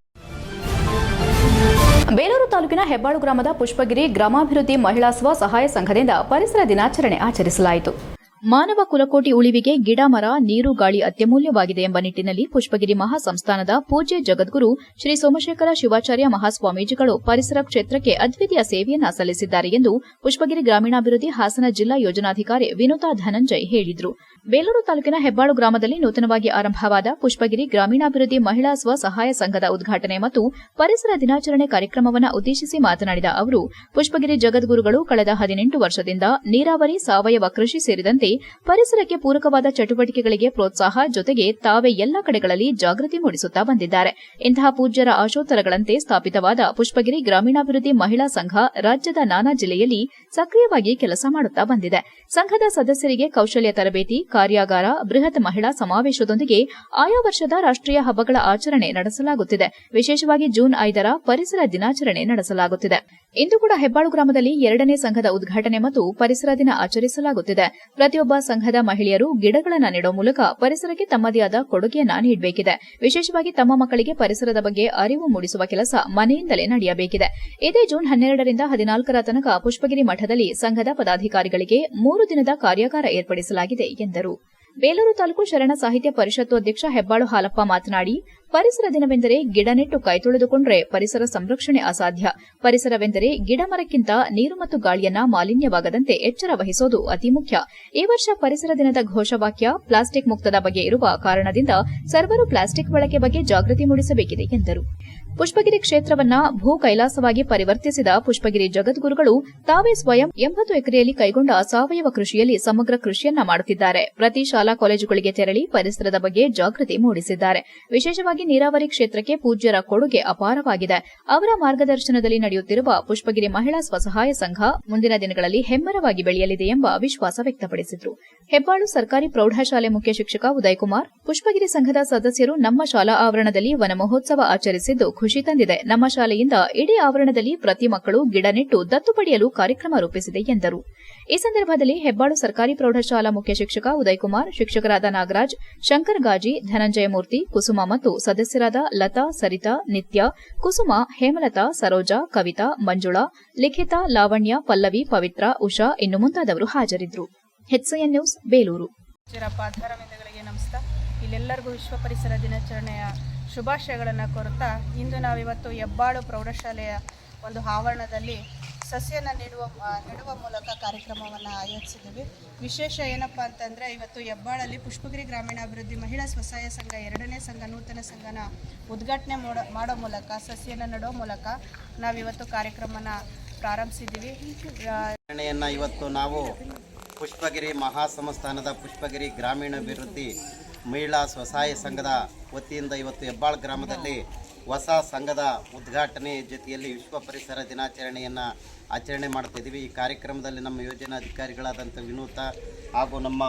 ಬೇಲೂರು ತಾಲೂಕಿನ ಹೆಬ್ಬಾಳು ಗ್ರಾಮದ ಪುಷ್ಪಗಿರಿ ಗ್ರಾಮಾಭಿವೃದ್ಧಿ ಮಹಿಳಾ ಸ್ವಸಹಾಯ ಸಂಘದಿಂದ ಪರಿಸರ ದಿನಾಚರಣೆ ಆಚರಿಸಲಾಯಿತು. ಮಾನವ ಕುಲಕೋಟಿ ಉಳಿವಿಗೆ ಗಿಡ ಮರ ನೀರು, ಗಾಳಿ ಅತ್ಯಮೂಲ್ಯವಾಗಿದೆ ಎಂಬ ನಿಟ್ಟಿನಲ್ಲಿ ಪುಷ್ಪಗಿರಿ ಮಹಾಸಂಸ್ಥಾನದ ಪೂಜ್ಯ ಜಗದ್ಗುರು ಶ್ರೀ ಸೋಮಶೇಖರ ಶಿವಾಚಾರ್ಯ ಮಹಾಸ್ವಾಮೀಜಿಗಳು ಪರಿಸರ ಕ್ಷೇತ್ರಕ್ಕೆ ಅದ್ವಿತೀಯ ಸೇವೆಯನ್ನು ಸಲ್ಲಿಸಿದ್ದಾರೆ ಎಂದು ಪುಷ್ಪಗಿರಿ ಗ್ರಾಮೀಣಾಭಿವೃದ್ಧಿ ಹಾಸನ ಜಿಲ್ಲಾ ಯೋಜನಾಧಿಕಾರಿ ವಿನುತಾ ಧನಂಜಯ್ ಹೇಳಿದರು. ಬೇಲೂರು ತಾಲೂಕಿನ ಹೆಬ್ಬಾಳು ಗ್ರಾಮದಲ್ಲಿ ನೂತನವಾಗಿ ಆರಂಭವಾದ ಪುಷ್ಪಗಿರಿ ಗ್ರಾಮೀಣಾಭಿವೃದ್ಧಿ ಮಹಿಳಾ ಸ್ವಸಹಾಯ ಸಂಘದ ಉದ್ಘಾಟನೆ ಮತ್ತು ಪರಿಸರ ದಿನಾಚರಣೆ ಕಾರ್ಯಕ್ರಮವನ್ನು ಉದ್ದೇಶಿಸಿ ಮಾತನಾಡಿದ ಅವರು, ಪುಷ್ಪಗಿರಿ ಜಗದ್ಗುರುಗಳು ಕಳೆದ ಹದಿನೆಂಟು ವರ್ಷದಿಂದ ನೀರಾವರಿ, ಸಾವಯವ ಕೃಷಿ ಸೇರಿದಂತೆ ಪರಿಸರಕ್ಕೆ ಪೂರಕವಾದ ಚಟುವಟಿಕೆಗಳಿಗೆ ಪ್ರೋತ್ಸಾಹ ಜೊತೆಗೆ ತಾವೇ ಎಲ್ಲ ಕಡೆಗಳಲ್ಲಿ ಜಾಗೃತಿ ಮೂಡಿಸುತ್ತಾ ಬಂದಿದ್ದಾರೆ. ಇಂತಹ ಪೂಜ್ಯರ ಆಶೋತ್ತರಗಳಂತೆ ಸ್ಥಾಪಿತವಾದ ಪುಷ್ಪಗಿರಿ ಗ್ರಾಮೀಣಾಭಿವೃದ್ಧಿ ಮಹಿಳಾ ಸಂಘ ರಾಜ್ಯದ ನಾನಾ ಜಿಲ್ಲೆಯಲ್ಲಿ ಸಕ್ರಿಯವಾಗಿ ಕೆಲಸ ಮಾಡುತ್ತಾ ಬಂದಿದೆ. ಸಂಘದ ಸದಸ್ಯರಿಗೆ ಕೌಶಲ್ಯ ತರಬೇತಿ ಕಾರ್ಯಾಗಾರ, ಬೃಹತ್ ಮಹಿಳಾ ಸಮಾವೇಶದೊಂದಿಗೆ ಆಯಾ ವರ್ಷದ ರಾಷ್ಟೀಯ ಹಬ್ಬಗಳ ಆಚರಣೆ ನಡೆಸಲಾಗುತ್ತಿದೆ. ವಿಶೇಷವಾಗಿ ಜೂನ್ ಐದರ ಪರಿಸರ ದಿನಾಚರಣೆ ನಡೆಸಲಾಗುತ್ತಿದೆ. ಇಂದು ಕೂಡ ಹೆಬ್ಬಾಳು ಗ್ರಾಮದಲ್ಲಿ ಎರಡನೇ ಸಂಘದ ಉದ್ಘಾಟನೆ ಮತ್ತು ಪರಿಸರ ದಿನ ಆಚರಿಸಲಾಗುತ್ತಿದೆ. ಪ್ರತಿಯೊಬ್ಬ ಸಂಘದ ಮಹಿಳೆಯರು ಗಿಡಗಳನ್ನು ನೆಡುವ ಮೂಲಕ ಪರಿಸರಕ್ಕೆ ತಮ್ಮದೇ ಆದ ಕೊಡುಗೆಯನ್ನು ನೀಡಬೇಕಿದೆ. ವಿಶೇಷವಾಗಿ ತಮ್ಮ ಮಕ್ಕಳಿಗೆ ಪರಿಸರದ ಬಗ್ಗೆ ಅರಿವು ಮೂಡಿಸುವ ಕೆಲಸ ಮನೆಯಿಂದಲೇ ನಡೆಯಬೇಕಿದೆ. ಇದೇ ಜೂನ್ ಹನ್ನೆರಡರಿಂದ ಹದಿನಾಲ್ಕರ ತನಕ ಪುಷ್ಪಗಿರಿ ಮಠದಲ್ಲಿ ಸಂಘದ ಪದಾಧಿಕಾರಿಗಳಿಗೆ ಮೂರು ದಿನದ ಕಾರ್ಯಾಗಾರ ಏರ್ಪಡಿಸಲಾಗಿದೆ ಎಂದರು. ಬೇಲೂರು ತಾಲೂಕು ಶರಣ ಸಾಹಿತ್ಯ ಪರಿಷತ್ತು ಅಧ್ಯಕ್ಷ ಹೆಬ್ಬಾಳು ಹಾಲಪ್ಪ ಮಾತನಾಡಿ, ಪರಿಸರ ದಿನವೆಂದರೆ ಗಿಡ ನೆಟ್ಟು ಕೈ ತೊಳೆದುಕೊಂಡ್ರೆ ಪರಿಸರ ಸಂರಕ್ಷಣೆ ಅಸಾಧ್ಯ. ಪರಿಸರವೆಂದರೆ ಗಿಡ ಮರಕ್ಕಿಂತ ನೀರು ಮತ್ತು ಗಾಳಿಯನ್ನ ಮಾಲಿನ್ಯವಾಗದಂತೆ ಎಚ್ಚರ ವಹಿಸೋದು ಅತಿ ಮುಖ್ಯ. ಈ ವರ್ಷ ಪರಿಸರ ದಿನದ ಘೋಷವಾಕ್ಯ, ಪ್ಲಾಸ್ಟಿಕ್ ಮುಕ್ತದ ಬಗ್ಗೆ ಇರುವ ಕಾರಣದಿಂದ ಸರ್ವರು ಪ್ಲಾಸ್ಟಿಕ್ ಬಳಕೆ ಬಗ್ಗೆ ಜಾಗೃತಿ ಮೂಡಿಸಬೇಕಿದೆ ಎಂದರು. ಪುಷ್ಪಗಿರಿ ಕ್ಷೇತ್ರವನ್ನ ಭೂ ಕೈಲಾಸವಾಗಿ ಪರಿವರ್ತಿಸಿದ ಪುಷ್ಪಗಿರಿ ಜಗದ್ಗುರುಗಳು ತಾವೇ ಸ್ವಯಂ ಎಂಬತ್ತು ಎಕರೆಯಲ್ಲಿ ಕೈಗೊಂಡ ಸಾವಯವ ಕೃಷಿಯಲ್ಲಿ ಸಮಗ್ರ ಕೃಷಿಯನ್ನ ಮಾಡುತ್ತಿದ್ದಾರೆ. ಪ್ರತಿ ಶಾಲಾ ಕಾಲೇಜುಗಳಿಗೆ ತೆರಳಿ ಪರಿಸರದ ಬಗ್ಗೆ ಜಾಗೃತಿ ಮೂಡಿಸಿದ್ದಾರೆ. ವಿಶೇಷವಾಗಿ ನೀರಾವರಿ ಕ್ಷೇತ್ರಕ್ಕೆ ಪೂಜ್ಯರ ಕೊಡುಗೆ ಅಪಾರವಾಗಿದೆ. ಅವರ ಮಾರ್ಗದರ್ಶನದಲ್ಲಿ ನಡೆಯುತ್ತಿರುವ ಪುಷ್ಪಗಿರಿ ಮಹಿಳಾ ಸ್ವಸಹಾಯ ಸಂಘ ಮುಂದಿನ ದಿನಗಳಲ್ಲಿ ಹೆಮ್ಮರವಾಗಿ ಬೆಳೆಯಲಿದೆ ಎಂಬ ವಿಶ್ವಾಸ ವ್ಯಕ್ತಪಡಿಸಿದರು. ಹೆಬ್ಬಾಳು ಸರ್ಕಾರಿ ಪ್ರೌಢಶಾಲೆ ಮುಖ್ಯ ಶಿಕ್ಷಕ ಉದಯಕುಮಾರ್, ಪುಷ್ಪಗಿರಿ ಸಂಘದ ಸದಸ್ಯರು ನಮ್ಮ ಶಾಲಾ ಆವರಣದಲ್ಲಿ ವನ ಮಹೋತ್ಸವ ಆಚರಿಸಿದ್ದು ಖುಷಿ ತಂದಿದೆ. ನಮ್ಮ ಶಾಲೆಯಿಂದ ಇಡೀ ಆವರಣದಲ್ಲಿ ಪ್ರತಿ ಮಕ್ಕಳು ಗಿಡ ನೆಟ್ಟು ದತ್ತು ಪಡೆಯಲು ಕಾರ್ಯಕ್ರಮ ರೂಪಿಸಿದೆ ಎಂದರು. ಈ ಸಂದರ್ಭದಲ್ಲಿ ಹೆಬ್ಬಾಳು ಸರ್ಕಾರಿ ಪ್ರೌಢಶಾಲಾ ಮುಖ್ಯ ಶಿಕ್ಷಕ ಉದಯಕುಮಾರ್, ಶಿಕ್ಷಕರಾದ ನಾಗರಾಜ್, ಶಂಕರ್ ಗಾಜಿ ಧನಂಜಯಮೂರ್ತಿ ಕುಸುಮ ಮತ್ತು ಸದಸ್ಯರಾದ ಲತಾ, ಸರಿತಾ, ನಿತ್ಯ, ಕುಸುಮ, ಹೇಮಲತಾ, ಸರೋಜಾ, ಕವಿತಾ, ಮಂಜುಳಾ, ಲಿಖಿತ, ಲಾವಣ್ಯ, ಪಲ್ಲವಿ, ಪವಿತ್ರ, ಉಷಾ ಇನ್ನು ಮುಂತಾದವರು ಹಾಜರಿದ್ದರು. ನ್ಯೂಸ್, ಬೇಲೂರು. ಇಲ್ಲೆಲ್ಲರಿಗೂ ವಿಶ್ವ ಪರಿಸರ ದಿನಾಚರಣೆಯ ಶುಭಾಶಯಗಳನ್ನು ಕೋರುತ್ತಾ ಇಂದು ನಾವಿವತ್ತು ಹೆಬ್ಬಾಳು ಪ್ರೌಢಶಾಲೆಯ ಒಂದು ಆವರಣದಲ್ಲಿ ಸಸ್ಯನ ನೆಡುವ ನೆಡುವ ಮೂಲಕ ಕಾರ್ಯಕ್ರಮವನ್ನು ಆಯೋಜಿಸಿದ್ದೀವಿ. ವಿಶೇಷ ಏನಪ್ಪ ಅಂತಂದರೆ ಇವತ್ತು ಹೆಬ್ಬಾಳಲ್ಲಿ ಪುಷ್ಪಗಿರಿ ಗ್ರಾಮೀಣಾಭಿವೃದ್ಧಿ ಮಹಿಳಾ ಸ್ವಸಹಾಯ ಸಂಘ, ಎರಡನೇ ಸಂಘ, ನೂತನ ಸಂಘನ ಉದ್ಘಾಟನೆ ಮಾಡೋ ಮೂಲಕ, ಸಸ್ಯನ ನೆಡೋ ಮೂಲಕ ನಾವಿವತ್ತು ಕಾರ್ಯಕ್ರಮನ ಪ್ರಾರಂಭಿಸಿದ್ದೀವಿ. ಇವತ್ತು ನಾವು ಪುಷ್ಪಗಿರಿ ಮಹಾಸಂಸ್ಥಾನದ ಪುಷ್ಪಗಿರಿ ಗ್ರಾಮೀಣಾಭಿವೃದ್ಧಿ ಮಹಿಳಾ ಸ್ವಸಹಾಯ ಸಂಘದ ವತಿಯಿಂದ ಇವತ್ತು ಹೆಬ್ಬಾಳ್ ಗ್ರಾಮದಲ್ಲಿ ಹೊಸ ಸಂಘದ ಉದ್ಘಾಟನೆ ಜೊತೆಯಲ್ಲಿ ವಿಶ್ವ ಪರಿಸರ ದಿನಾಚರಣೆಯನ್ನು ಆಚರಣೆ ಮಾಡ್ತಿದ್ದೀವಿ ಈ ಕಾರ್ಯಕ್ರಮದಲ್ಲಿ ನಮ್ಮ ಯೋಜನಾ ಅಧಿಕಾರಿಗಳಾದಂಥ ವಿನೂತ ಹಾಗೂ ನಮ್ಮ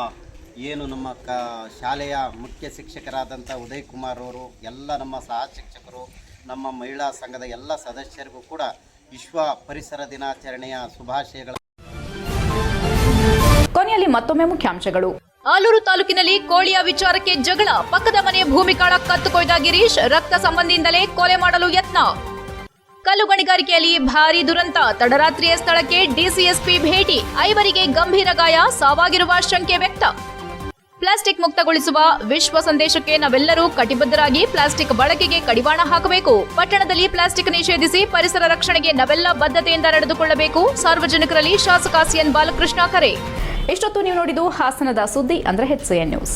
ಏನು ನಮ್ಮ ಕ ಶಾಲೆಯ ಮುಖ್ಯ ಶಿಕ್ಷಕರಾದಂಥ ಉದಯ್ ಕುಮಾರ್ ಅವರು, ಎಲ್ಲ ನಮ್ಮ ಸಹ ಶಿಕ್ಷಕರು, ನಮ್ಮ ಮಹಿಳಾ ಸಂಘದ ಎಲ್ಲ ಸದಸ್ಯರಿಗೂ ಕೂಡ ವಿಶ್ವ ಪರಿಸರ ದಿನಾಚರಣೆಯ ಶುಭಾಶಯಗಳ ಕೊನೆಯಲ್ಲಿ ಮತ್ತೊಮ್ಮೆ ಮುಖ್ಯಾಂಶಗಳು. ಆಲೂರು ತಾಲೂಕಿನಲ್ಲಿ ಕೋಳಿಯ ವಿಚಾರಕ್ಕೆ ಜಗಳ. ಪಕ್ಕದ ಮನೆ ಭೂಮಿ ಕಾಳ ಕತ್ತು ಕೊಯ್ದ ಗಿರೀಶ್ ರಕ್ತ ಸಂಬಂಧಿಯಿಂದಲೇ ಕೊಲೆ ಮಾಡಲು ಯತ್ನ. ಕಲ್ಲು ಗಣಿಗಾರಿಕೆಯಲ್ಲಿ ಭಾರೀ ದುರಂತ. ತಡರಾತ್ರಿಯ ಸ್ಥಳಕ್ಕೆ ಡಿಸಿಎಸ್ಪಿ ಭೇಟಿ. ಐವರಿಗೆ ಗಂಭೀರ ಗಾಯ, ಸಾವಾಗಿರುವ ಶಂಕೆ ವ್ಯಕ್ತ. ಪ್ಲಾಸ್ಟಿಕ್ ಮುಕ್ತಗೊಳಿಸುವ ವಿಶ್ವ ಸಂದೇಶಕ್ಕೆ ನಾವೆಲ್ಲರೂ ಕಟಿಬದ್ಧರಾಗಿ ಪ್ಲಾಸ್ಟಿಕ್ ಬಳಕೆಗೆ ಕಡಿವಾಣ ಹಾಕಬೇಕು. ಪಟ್ಟಣದಲ್ಲಿ ಪ್ಲಾಸ್ಟಿಕ್ ನಿಷೇಧಿಸಿ ಪರಿಸರ ರಕ್ಷಣೆಗೆ ನಾವೆಲ್ಲ ಬದ್ಧತೆಯಿಂದ ನಡೆದುಕೊಳ್ಳಬೇಕು. ಸಾರ್ವಜನಿಕರಲ್ಲಿ ಶಾಸಕ ಸಿಎನ್ ಬಾಲಕೃಷ್ಣ ಕರೆ. ಇಷ್ಟೊತ್ತು ನೀವು ನೋಡಿದ್ದು ಹಾಸನದ ಸುದ್ದಿ ಅಂದ್ರೆ ಹೆಚ್ಸಿಎನ್ ನ್ಯೂಸ್.